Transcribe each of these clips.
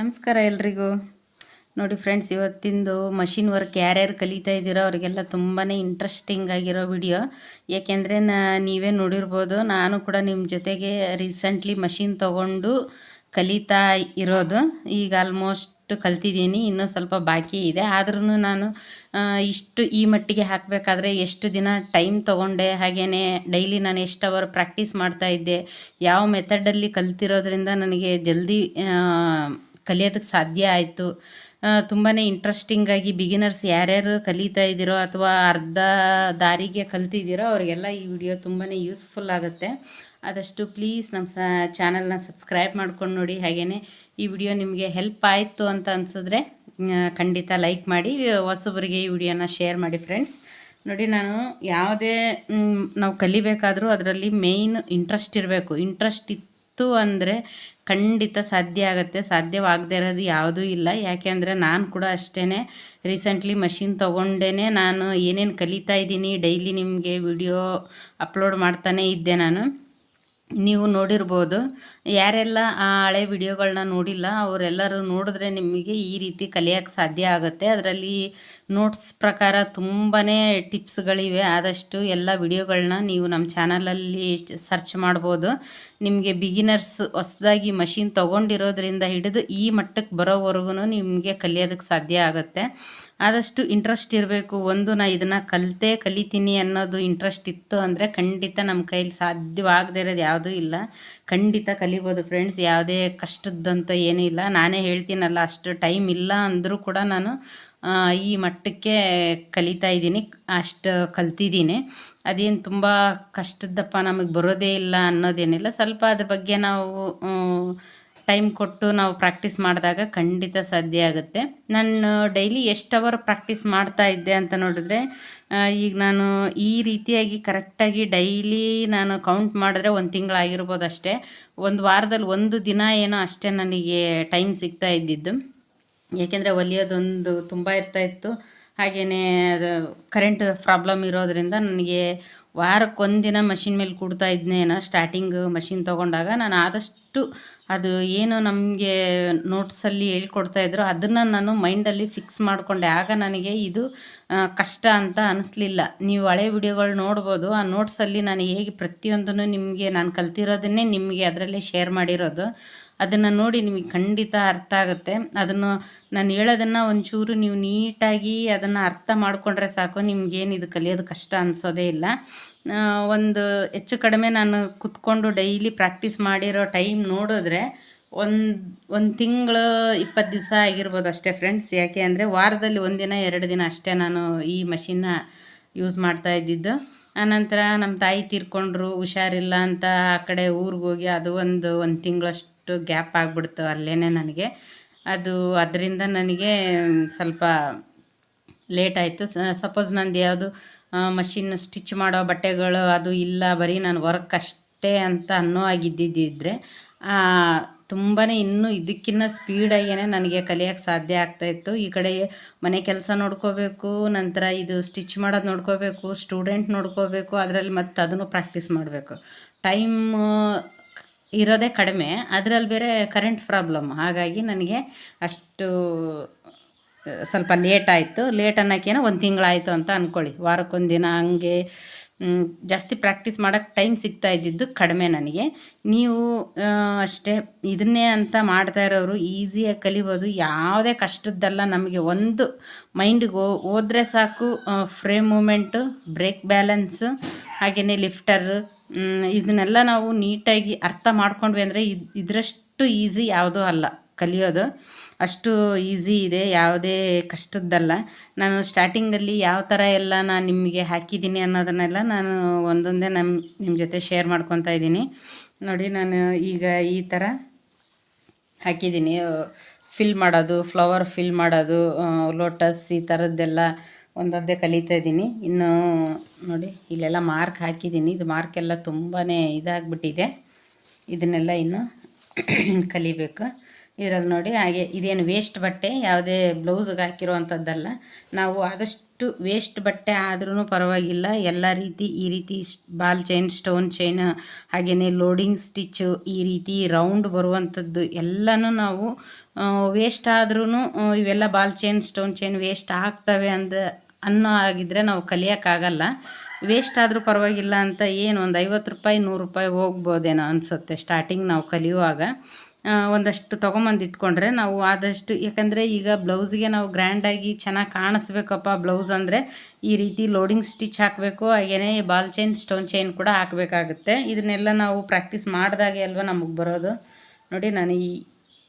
ನಮಸ್ಕಾರ ಎಲ್ರಿಗೂ. ನೋಡಿ ಫ್ರೆಂಡ್ಸ್ ಇವತ್ತಿಂದು ಮಷಿನ್ ವರ್ಕ್ ಯಾರ್ಯಾರು ಕಲಿತಾ ಇದ್ದೀರೋ ಅವರಿಗೆಲ್ಲ ತುಂಬಾ ಇಂಟ್ರೆಸ್ಟಿಂಗ್ ಆಗಿರೋ ವಿಡಿಯೋ ಏಕೆಂದರೆ ನಾ, ನೀವೇ ನೋಡಿರ್ಬೋದು, ನಾನು ಕೂಡ ನಿಮ್ಮ ಜೊತೆಗೆ ರೀಸೆಂಟ್ಲಿ ಮಷಿನ್ ತೊಗೊಂಡು ಕಲಿತಾ ಇರೋದು. ಈಗ ಆಲ್ಮೋಸ್ಟ್ ಕಲ್ತಿದ್ದೀನಿ, ಇನ್ನೂ ಸ್ವಲ್ಪ ಬಾಕಿ ಇದೆ. ಆದ್ರೂ ನಾನು ಇಷ್ಟು ಈ ಮಟ್ಟಿಗೆ ಹಾಕಬೇಕಾದ್ರೆ ಎಷ್ಟು ದಿನ ಟೈಮ್ ತೊಗೊಂಡೆ ಹಾಗೆಯೇ ಡೈಲಿ ನಾನು ಎಷ್ಟು ಅವರ್ ಪ್ರಾಕ್ಟೀಸ್ ಮಾಡ್ತಾ ಇದ್ದೆ, ಯಾವ ಮೆಥಡಲ್ಲಿ ಕಲ್ತಿರೋದ್ರಿಂದ ನನಗೆ ಜಲ್ದಿ ಕಲಿಯೋದಕ್ಕೆ ಸಾಧ್ಯ ಆಯಿತು. ತುಂಬಾ ಇಂಟ್ರೆಸ್ಟಿಂಗಾಗಿ ಬಿಗಿನರ್ಸ್ ಯಾರ್ಯಾರು ಕಲಿತಾ ಇದ್ದೀರೋ ಅಥವಾ ಅರ್ಧ ದಾರಿಗೆ ಕಲ್ತಿದ್ದೀರೋ ಅವರಿಗೆಲ್ಲ ಈ ವಿಡಿಯೋ ತುಂಬಾ ಯೂಸ್ಫುಲ್ ಆಗುತ್ತೆ. ಆದಷ್ಟು ಪ್ಲೀಸ್ ನಮ್ಮ ಸ ಚಾನಲ್ನ ಸಬ್ಸ್ಕ್ರೈಬ್ ಮಾಡ್ಕೊಂಡು ನೋಡಿ. ಹಾಗೆಯೇ ಈ ವಿಡಿಯೋ ನಿಮಗೆ ಹೆಲ್ಪ್ ಆಯಿತು ಅಂತ ಅನಿಸಿದ್ರೆ ಖಂಡಿತ ಲೈಕ್ ಮಾಡಿ, ಹೊಸಬರಿಗೆ ಈ ವಿಡಿಯೋನ ಶೇರ್ ಮಾಡಿ ಫ್ರೆಂಡ್ಸ್ ನೋಡಿ, ನಾನು ಯಾವುದೇ ನಾವು ಕಲಿಬೇಕಾದರೂ ಅದರಲ್ಲಿ ಮೇಯ್ನ್ ಇಂಟ್ರೆಸ್ಟ್ ಇರಬೇಕು. ಇಂಟ್ರೆಸ್ಟ್ ಇತ್ತು ಅಂದರೆ ಖಂಡಿತ ಸಾಧ್ಯ ಆಗುತ್ತೆ. ಸಾಧ್ಯವಾಗದೇ ಇರೋದು ಯಾವುದೂ ಇಲ್ಲ. ಯಾಕೆಂದರೆ ನಾನು ಕೂಡ ಅಷ್ಟೇ ರೀಸೆಂಟ್ಲಿ ಮಷಿನ್ ತೊಗೊಂಡೇ ನಾನು ಏನೇನು ಕಲಿತಾ ಇದ್ದೀನಿ ಡೈಲಿ ನಿಮಗೆ ವಿಡಿಯೋ ಅಪ್ಲೋಡ್ ಮಾಡ್ತಾನೇ ಇದ್ದೆ ನಾನು. ನೀವು ನೋಡಿರ್ಬೋದು. ಯಾರೆಲ್ಲ ಆ ಹಳೆ ವಿಡಿಯೋಗಳನ್ನ ನೋಡಿಲ್ಲ, ಅವರೆಲ್ಲರೂ ನೋಡಿದ್ರೆ ನಿಮಗೆ ಈ ರೀತಿ ಕಲಿಯೋಕ್ಕೆ ಸಾಧ್ಯ ಆಗುತ್ತೆ. ಅದರಲ್ಲಿ ನೋಟ್ಸ್ ಪ್ರಕಾರ ತುಂಬಾ ಟಿಪ್ಸ್ಗಳಿವೆ. ಆದಷ್ಟು ಎಲ್ಲ ವಿಡಿಯೋಗಳನ್ನ ನೀವು ನಮ್ಮ ಚಾನಲಲ್ಲಿ ಸರ್ಚ್ ಮಾಡ್ಬೋದು. ನಿಮಗೆ ಬಿಗಿನರ್ಸ್ ಹೊಸದಾಗಿ ಮಷಿನ್ ತೊಗೊಂಡಿರೋದ್ರಿಂದ ಹಿಡಿದು ಈ ಮಟ್ಟಕ್ಕೆ ಬರೋವರೆಗೂ ನಿಮಗೆ ಕಲಿಯೋದಕ್ಕೆ ಸಾಧ್ಯ ಆಗುತ್ತೆ. ಆದಷ್ಟು ಇಂಟ್ರೆಸ್ಟ್ ಇರಬೇಕು. ಒಂದು ನಾ ಇದನ್ನು ಕಲಿತೆ, ಕಲಿತೀನಿ ಅನ್ನೋದು ಇಂಟ್ರೆಸ್ಟ್ ಇತ್ತು ಅಂದರೆ ಖಂಡಿತ ನಮ್ಮ ಕೈಲಿ ಸಾಧ್ಯವಾಗದೇ ಇರೋದು ಯಾವುದೂ ಇಲ್ಲ. ಖಂಡಿತ ಕಲಿಬೋದು ಫ್ರೆಂಡ್ಸ್ ಯಾವುದೇ ಕಷ್ಟದ್ದಂತ ಏನೂ ಇಲ್ಲ. ನಾನೇ ಹೇಳ್ತೀನಲ್ಲ, ಅಷ್ಟು ಟೈಮ್ ಇಲ್ಲ ಅಂದರೂ ಕೂಡ ನಾನು ಈ ಮಟ್ಟಕ್ಕೆ ಕಲಿತಾ ಇದ್ದೀನಿ. ಅಷ್ಟು ಕಲ್ತಿದ್ದೀನಿ. ಅದೇನು ತುಂಬ ಕಷ್ಟದ್ದಪ್ಪ ನಮಗೆ ಬರೋದೇ ಇಲ್ಲ ಅನ್ನೋದೇನಿಲ್ಲ. ಸ್ವಲ್ಪ ಅದ್ರ ಬಗ್ಗೆ ನಾವು ಟೈಮ್ ಕೊಟ್ಟು ನಾವು ಪ್ರಾಕ್ಟೀಸ್ ಮಾಡಿದಾಗ ಖಂಡಿತ ಸಾಧ್ಯ ಆಗುತ್ತೆ. ನಾನು ಡೈಲಿ ಎಷ್ಟು ಅವರ್ ಪ್ರಾಕ್ಟೀಸ್ ಮಾಡ್ತಾ ಇದ್ದೆ ಅಂತ ನೋಡಿದ್ರೆ ಈಗ ನಾನು ಈ ರೀತಿಯಾಗಿ ಕರೆಕ್ಟಾಗಿ ಡೈಲಿ ನಾನು ಕೌಂಟ್ ಮಾಡಿದ್ರೆ ಒಂದು ತಿಂಗಳಾಗಿರ್ಬೋದು ಅಷ್ಟೇ. ಒಂದು ವಾರದಲ್ಲಿ ಒಂದು ದಿನ ಏನೋ ಅಷ್ಟೇ ನನಗೆ ಟೈಮ್ ಸಿಗ್ತಾ ಇದ್ದಿದ್ದು. ಏಕೆಂದರೆ ಒಲಿಯೋದೊಂದು ತುಂಬ ಇರ್ತಾಯಿತ್ತು ಹಾಗೆಯೇ ಅದು ಕರೆಂಟ್ ಪ್ರಾಬ್ಲಮ್ ಇರೋದರಿಂದ ನನಗೆ ವಾರಕ್ಕೊಂದಿನ ಮಷಿನ್ ಮೇಲೆ ಕೂಡ್ತಾ ಇದ್ನೇನೋ ಸ್ಟಾರ್ಟಿಂಗ್ ಮಷಿನ್ ತೊಗೊಂಡಾಗ ನಾನು ಆದಷ್ಟು ಅದು ಏನು ನಮಗೆ ನೋಟ್ಸಲ್ಲಿ ಹೇಳ್ಕೊಡ್ತಾ ಇದ್ರು, ಅದನ್ನು ನಾನು ಮೈಂಡಲ್ಲಿ ಫಿಕ್ಸ್ ಮಾಡಿಕೊಂಡೆ. ಆಗ ನನಗೆ ಇದು ಕಷ್ಟ ಅಂತ ಅನಿಸ್ಲಿಲ್ಲ. ನೀವು ಹಳೆ ವಿಡಿಯೋಗಳು ನೋಡ್ಬೋದು, ಆ ನೋಟ್ಸಲ್ಲಿ ನಾನು ಹೇಗೆ ಪ್ರತಿಯೊಂದನ್ನು ನಿಮಗೆ ನಾನು ಕಲ್ತಿರೋದನ್ನೇ ನಿಮಗೆ ಅದರಲ್ಲೇ ಶೇರ್ ಮಾಡಿರೋದು. ಅದನ್ನು ನೋಡಿ ನಿಮಗೆ ಖಂಡಿತ ಅರ್ಥ ಆಗುತ್ತೆ. ಅದನ್ನು ನಾನು ಹೇಳೋದನ್ನು ಒಂಚೂರು ನೀವು ನೀಟಾಗಿ ಅದನ್ನು ಅರ್ಥ ಮಾಡಿಕೊಂಡ್ರೆ ಸಾಕು. ನಿಮಗೇನು ಇದು ಕಲಿಯೋದು ಕಷ್ಟ ಅನಿಸೋದೇ ಇಲ್ಲ. ಒಂದು ಹೆಚ್ಚು ಕಡಿಮೆ ನಾನು ಕುತ್ಕೊಂಡು ಡೈಲಿ ಪ್ರಾಕ್ಟೀಸ್ ಮಾಡಿರೋ ಟೈಮ್ ನೋಡಿದ್ರೆ ಒಂದು ಒಂದು ತಿಂಗಳು ಇಪ್ಪತ್ತು ದಿವಸ ಆಗಿರ್ಬೋದು ಅಷ್ಟೇ ಫ್ರೆಂಡ್ಸ್. ಯಾಕೆ ಅಂದರೆ ವಾರದಲ್ಲಿ ಒಂದಿನ ಎರಡು ದಿನ ಅಷ್ಟೇ ನಾನು ಈ ಮಷಿನ್ನ ಯೂಸ್ ಮಾಡ್ತಾ ಇದ್ದಿದ್ದು. ಆನಂತರ ನಮ್ಮ ತಾಯಿ ತೀರ್ಕೊಂಡ್ರು, ಹುಷಾರಿಲ್ಲ ಅಂತ ಆ ಕಡೆ ಊರಿಗೆ ಹೋಗಿ ಅದು ಒಂದು ಒಂದು ತಿಂಗಳಷ್ಟು ಗ್ಯಾಪ್ ಆಗಿಬಿಡ್ತು ಅಲ್ಲೇ ನನಗೆ. ಅದು ಅದರಿಂದ ನನಗೆ ಸ್ವಲ್ಪ ಲೇಟ್ ಆಯಿತು. ಸಪೋಸ್ ನಂದು ಯಾವುದು ಮಷಿನ್ ಸ್ಟಿಚ್ ಮಾಡೋ ಬಟ್ಟೆಗಳು ಅದು ಇಲ್ಲ, ಬರೀ ನಾನು ವರ್ಕ್ ಅಷ್ಟೇ ಅಂತ ಅನ್ನೋ ಆಗಿದ್ದಿದ್ದರೆ ತುಂಬಾ ಇನ್ನೂ ಇದಕ್ಕಿಂತ ಸ್ಪೀಡಾಗಿಯೇ ನನಗೆ ಕಲಿಯೋಕ್ಕೆ ಸಾಧ್ಯ ಆಗ್ತಾಯಿತ್ತು ಈ ಕಡೆ ಮನೆ ಕೆಲಸ ನೋಡ್ಕೋಬೇಕು, ನಂತರ ಇದು ಸ್ಟಿಚ್ ಮಾಡೋದು ನೋಡ್ಕೋಬೇಕು ಸ್ಟೂಡೆಂಟ್ ನೋಡ್ಕೋಬೇಕು, ಅದರಲ್ಲಿ ಮತ್ತು ಅದನ್ನು ಪ್ರಾಕ್ಟೀಸ್ ಮಾಡಬೇಕು. ಟೈಮ್ ಇರೋದೇ ಕಡಿಮೆ, ಅದರಲ್ಲಿ ಬೇರೆ ಕರೆಂಟ್ ಪ್ರಾಬ್ಲಮ್ ಹಾಗಾಗಿ ನನಗೆ ಅಷ್ಟು ಸ್ವಲ್ಪ ಲೇಟ್ ಆಯಿತು. ಲೇಟ್ ಅನ್ನೋಕ್ಕೇನೋ ಒಂದು ತಿಂಗಳಾಯಿತು ಅಂತ ಅಂದ್ಕೊಳ್ಳಿ ವಾರಕ್ಕೊಂದಿನ ಹಂಗೆ ಮ್, ಜಾಸ್ತಿ ಪ್ರಾಕ್ಟೀಸ್ ಮಾಡೋಕ್ಕೆ ಟೈಮ್ ಸಿಗ್ತಾ ಇದ್ದಿದ್ದು ಕಡಿಮೆ ನನಗೆ. ನೀವು ಅಷ್ಟೇ ಇದನ್ನೇ ಅಂತ ಮಾಡ್ತಾ ಇರೋರು ಈಸಿಯಾಗಿ ಕಲಿಬೋದು. ಯಾವುದೇ ಕಷ್ಟದ್ದಲ್ಲ ನಮಗೆ ಒಂದು ಮೈಂಡಿಗೆ ಹೋದ್ರೆ ಸಾಕು ಫ್ರೇಮ್ ಮೂಮೆಂಟು ಬ್ರೇಕ್ ಬ್ಯಾಲೆನ್ಸು ಹಾಗೆಯೇ ಲಿಫ್ಟರ್ ಇದನ್ನೆಲ್ಲ ನಾವು ನೀಟಾಗಿ ಅರ್ಥ ಮಾಡ್ಕೊಂಡ್ವಿ ಅಂದರೆ ಇದು ಇದರಷ್ಟು ಈಸಿ ಯಾವುದೂ ಅಲ್ಲ ಕಲಿಯೋದು. ಅಷ್ಟು ಈಸಿ ಇದೆ, ಯಾವುದೇ ಕಷ್ಟದ್ದಲ್ಲ. ನಾನು ಸ್ಟಾರ್ಟಿಂಗಲ್ಲಿ ಯಾವ ಥರ ಎಲ್ಲ ನಾನು ನಿಮಗೆ ಹಾಕಿದ್ದೀನಿ ಅನ್ನೋದನ್ನೆಲ್ಲ ನಾನು ಒಂದೊಂದೇ ನಮ್ಮ ನಿಮ್ಮ ಜೊತೆ ಶೇರ್ ಮಾಡ್ಕೊತಾ ಇದ್ದೀನಿ. ನೋಡಿ, ನಾನು ಈಗ ಈ ಥರ ಹಾಕಿದ್ದೀನಿ. ಫಿಲ್ ಮಾಡೋದು ಫ್ಲವರ್ ಫಿಲ್ ಮಾಡೋದು ಲೋಟಸ್ ಈ ಥರದ್ದೆಲ್ಲ ಒಂದೊಂದೇ ಕಲಿತಾ ಇದ್ದೀನಿ. ಇನ್ನು ನೋಡಿ, ಇಲ್ಲೆಲ್ಲ ಮಾರ್ಕ್ ಹಾಕಿದ್ದೀನಿ. ಇದು ಮಾರ್ಕೆಲ್ಲ ತುಂಬಾ ಇದಾಗ್ಬಿಟ್ಟಿದೆ. ಇದನ್ನೆಲ್ಲ ಇನ್ನು ಕಲಿಬೇಕು. ಇದರಲ್ಲಿ ನೋಡಿ, ಹಾಗೆ ಇದೇನು ವೇಸ್ಟ್ ಬಟ್ಟೆ, ಯಾವುದೇ ಬ್ಲೌಸ್ಗೆ ಹಾಕಿರುವಂಥದ್ದಲ್ಲ ನಾವು ಆದಷ್ಟು ವೇಸ್ಟ್ ಬಟ್ಟೆ ಆದ್ರೂ ಪರವಾಗಿಲ್ಲ. ಎಲ್ಲ ರೀತಿ, ಈ ರೀತಿ ಬಾಲ್ ಚೈನ್ ಸ್ಟೋನ್ ಚೈನ್ ಹಾಗೆಯೇ ಲೋಡಿಂಗ್ ಸ್ಟಿಚ್ಚು ಈ ರೀತಿ ರೌಂಡ್ ಬರುವಂಥದ್ದು ಎಲ್ಲನೂ ನಾವು ವೇಸ್ಟ್ ಆದ್ರೂ ಇವೆಲ್ಲ ball chain stone chain waste ಆಗ್ತವೆ ಅಂದ, ಅನ್ನೋ ಆಗಿದ್ರೆ ನಾವು ಕಲಿಯೋಕ್ಕಾಗಲ್ಲ. ವೇಸ್ಟ್ ಆದರೂ ಪರವಾಗಿಲ್ಲ ಅಂತ ಏನು ಒಂದು ಐವತ್ತು ರೂಪಾಯಿ, ನೂರು ರೂಪಾಯಿ ಹೋಗ್ಬೋದೇನೋ ಅನಿಸುತ್ತೆ ಸ್ಟಾರ್ಟಿಂಗ್ ನಾವು ಕಲಿಯುವಾಗ. ಒಂದಷ್ಟು ತೊಗೊಂಬಂದು ಇಟ್ಕೊಂಡ್ರೆ ನಾವು ಆದಷ್ಟು, ಯಾಕಂದರೆ ಈಗ ಬ್ಲೌಸ್ಗೆ ನಾವು ಗ್ರ್ಯಾಂಡಾಗಿ ಚೆನ್ನಾಗಿ ಕಾಣಿಸ್ಬೇಕಪ್ಪ ಬ್ಲೌಸ್ ಅಂದರೆ, ಈ ರೀತಿ ಲೋಡಿಂಗ್ ಸ್ಟಿಚ್ ಹಾಕಬೇಕು ಹಾಗೆಯೇ ಬಾಲ್ ಚೈನ್ ಸ್ಟೋನ್ ಚೈನ್ ಕೂಡ ಹಾಕಬೇಕಾಗುತ್ತೆ. ಇದನ್ನೆಲ್ಲ ನಾವು ಪ್ರಾಕ್ಟೀಸ್ ಮಾಡಿದಾಗೆ ಅಲ್ವಾ ನಮಗೆ ಬರೋದು. ನೋಡಿ, ನಾನು ಈ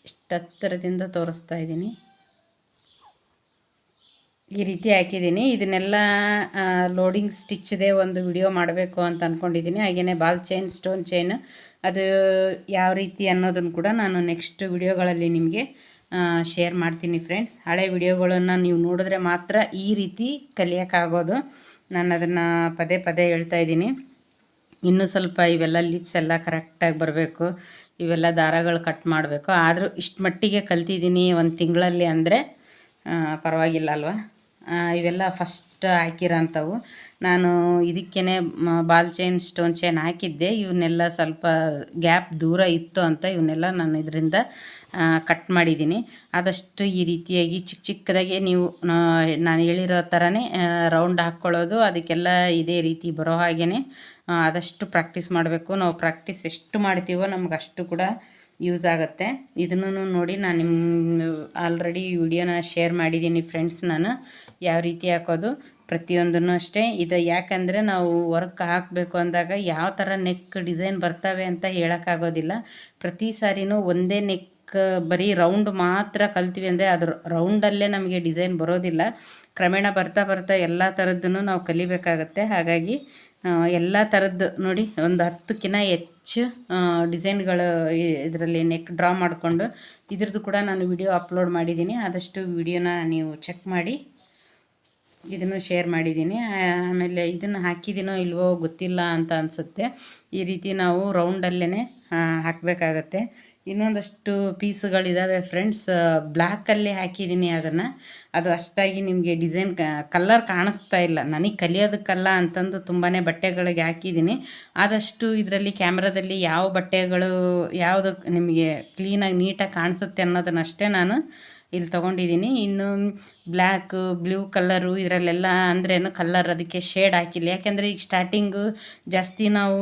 ಇಷ್ಟು ಹತ್ತಿರದಿಂದ ತೋರಿಸ್ತಾ ಇದ್ದೀನಿ. ಈ ರೀತಿ ಹಾಕಿದ್ದೀನಿ. ಇದನ್ನೆಲ್ಲ ಲೋಡಿಂಗ್ ಸ್ಟಿಚ್ದೇ ಒಂದು ವಿಡಿಯೋ ಮಾಡಬೇಕು ಅಂತ ಅಂದ್ಕೊಂಡಿದ್ದೀನಿ ಹಾಗೆಯೇ ಬಾಲ್ ಚೈನ್ ಸ್ಟೋನ್ ಚೈನ್ ಅದು ಯಾವ ರೀತಿ ಅನ್ನೋದನ್ನು ಕೂಡ ನಾನು ನೆಕ್ಸ್ಟ್ ವಿಡಿಯೋಗಳಲ್ಲಿ ನಿಮಗೆ ಶೇರ್ ಮಾಡ್ತೀನಿ ಫ್ರೆಂಡ್ಸ್ ಹಳೆ ವಿಡಿಯೋಗಳನ್ನು ನೀವು ನೋಡಿದ್ರೆ ಮಾತ್ರ ಈ ರೀತಿ ಕಲಿಯೋಕ್ಕಾಗೋದು. ನಾನು ಅದನ್ನು ಪದೇ ಪದೇ ಹೇಳ್ತಾ ಇದ್ದೀನಿ. ಇನ್ನೂ ಸ್ವಲ್ಪ ಇವೆಲ್ಲ ಲಿಪ್ಸ್ ಎಲ್ಲ ಕರೆಕ್ಟಾಗಿ ಬರಬೇಕು. ಇವೆಲ್ಲ ದಾರಗಳು ಕಟ್ ಮಾಡಬೇಕು. ಆದರೂ ಇಷ್ಟು ಮಟ್ಟಿಗೆ ಕಲ್ತಿದ್ದೀನಿ ಒಂದು ತಿಂಗಳಲ್ಲಿ ಅಂದರೆ ಪರವಾಗಿಲ್ಲ ಅಲ್ವಾ? ಇವೆಲ್ಲ ಫಸ್ಟ್ ಹಾಕಿರೋಂಥವು ನಾನು ಇದಕ್ಕೇ ಬಾಲ್ ಚೈನ್, ಸ್ಟೋನ್ ಚೈನ್ ಹಾಕಿದ್ದೆ. ಇವನ್ನೆಲ್ಲ ಸ್ವಲ್ಪ ಗ್ಯಾಪ್ ದೂರ ಇತ್ತು ಅಂತ ಇವನ್ನೆಲ್ಲ ನಾನು ಇದರಿಂದ ಕಟ್ ಮಾಡಿದ್ದೀನಿ. ಆದಷ್ಟು ಈ ರೀತಿಯಾಗಿ ಚಿಕ್ಕ ಚಿಕ್ಕದಾಗಿ ನೀವು ನಾನು ಹೇಳಿರೋ ಥರನೇ ರೌಂಡ್ ಹಾಕ್ಕೊಳ್ಳೋದು, ಅದಕ್ಕೆಲ್ಲ ಇದೇ ರೀತಿ ಬರೋ ಹಾಗೇ ಆದಷ್ಟು ಪ್ರಾಕ್ಟೀಸ್ ಮಾಡಬೇಕು. ನಾವು ಪ್ರಾಕ್ಟೀಸ್ ಎಷ್ಟು ಮಾಡ್ತೀವೋ ನಮ್ಗೆ ಅಷ್ಟು ಕೂಡ ಯೂಸ್ ಆಗುತ್ತೆ. ಇದನ್ನು ನೋಡಿ ನಾನು ನಿಮ್ಮ ಆಲ್ರೆಡಿ ವಿಡಿಯೋನ ಶೇರ್ ಮಾಡಿದ್ದೀನಿ ಫ್ರೆಂಡ್ಸ್, ನಾನು ಯಾವ ರೀತಿ ಹಾಕೋದು. ಪ್ರತಿಯೊಂದನ್ನು ಅಷ್ಟೇ. ಇದು ಯಾಕಂದರೆ ನಾವು ವರ್ಕ್ ಹಾಕಬೇಕು ಅಂದಾಗ ಯಾವ ಥರ ನೆಕ್ ಡಿಸೈನ್ ಬರ್ತವೆ ಅಂತ ಹೇಳೋಕ್ಕಾಗೋದಿಲ್ಲ. ಪ್ರತಿ ಸಾರಿನೂ ಒಂದೇ ನೆಕ್ ಬರೀ ರೌಂಡ್ ಮಾತ್ರ ಕಲ್ತೀವಿ ಅಂದರೆ ಅದ್ರ ರೌಂಡಲ್ಲೇ ನಮಗೆ ಡಿಸೈನ್ ಬರೋದಿಲ್ಲ. ಕ್ರಮೇಣ ಬರ್ತಾ ಬರ್ತಾ ಎಲ್ಲ ಥರದ್ದನ್ನು ನಾವು ಕಲಿಬೇಕಾಗತ್ತೆ. ಹಾಗಾಗಿ ಎಲ್ಲ ಥರದ್ದು ನೋಡಿ, ಒಂದು ಹತ್ತಕ್ಕಿಂತ ಹೆಚ್ಚು ಡಿಸೈನ್ಗಳು ಇದರಲ್ಲಿ ನೆಕ್ ಡ್ರಾ ಮಾಡಿಕೊಂಡು ಇದ್ರದ್ದು ಕೂಡ ನಾನು ವಿಡಿಯೋ ಅಪ್ಲೋಡ್ ಮಾಡಿದ್ದೀನಿ. ಆದಷ್ಟು ವಿಡಿಯೋನ ನೀವು ಚೆಕ್ ಮಾಡಿ. ಇದನ್ನು ಶೇರ್ ಮಾಡಿದ್ದೀನಿ. ಆಮೇಲೆ ಇದನ್ನು ಹಾಕಿದ್ದೀನೋ ಇಲ್ವೋ ಗೊತ್ತಿಲ್ಲ ಅಂತ ಅನಿಸುತ್ತೆ. ಈ ರೀತಿ ನಾವು ರೌಂಡಲ್ಲೇ ಹಾಕಬೇಕಾಗತ್ತೆ. ಇನ್ನೊಂದಷ್ಟು ಪೀಸ್ಗಳಿದ್ದಾವೆ ಫ್ರೆಂಡ್ಸ್ ಬ್ಲ್ಯಾಕಲ್ಲಿ ಹಾಕಿದ್ದೀನಿ ಅದನ್ನು. ಅದು ಅಷ್ಟಾಗಿ ನಿಮಗೆ ಡಿಸೈನ್ ಕಲ್ಲರ್ ಕಾಣಿಸ್ತಾ ಇಲ್ಲ. ನನಗೆ ಕಲಿಯೋದಕ್ಕಲ್ಲ ಅಂತಂದು ತುಂಬಾ ಬಟ್ಟೆಗಳಿಗೆ ಹಾಕಿದ್ದೀನಿ ಆದಷ್ಟು ಇದರಲ್ಲಿ ಕ್ಯಾಮ್ರಾದಲ್ಲಿ ಯಾವ ಬಟ್ಟೆಗಳು, ಯಾವುದು ನಿಮಗೆ ಕ್ಲೀನಾಗಿ ನೀಟಾಗಿ ಕಾಣಿಸುತ್ತೆ ಅನ್ನೋದನ್ನಷ್ಟೇ ನಾನು ಇಲ್ಲಿ ತೊಗೊಂಡಿದ್ದೀನಿ. ಇನ್ನು ಬ್ಲ್ಯಾಕು ಬ್ಲೂ ಕಲ್ಲರು ಇದರಲ್ಲೆಲ್ಲ ಅಂದ್ರೇನು ಕಲ್ಲರ್ ಅದಕ್ಕೆ ಶೇಡ್ ಹಾಕಿಲ್ಲ. ಯಾಕೆಂದರೆ ಈಗ ಸ್ಟಾರ್ಟಿಂಗು ಜಾಸ್ತಿ ನಾವು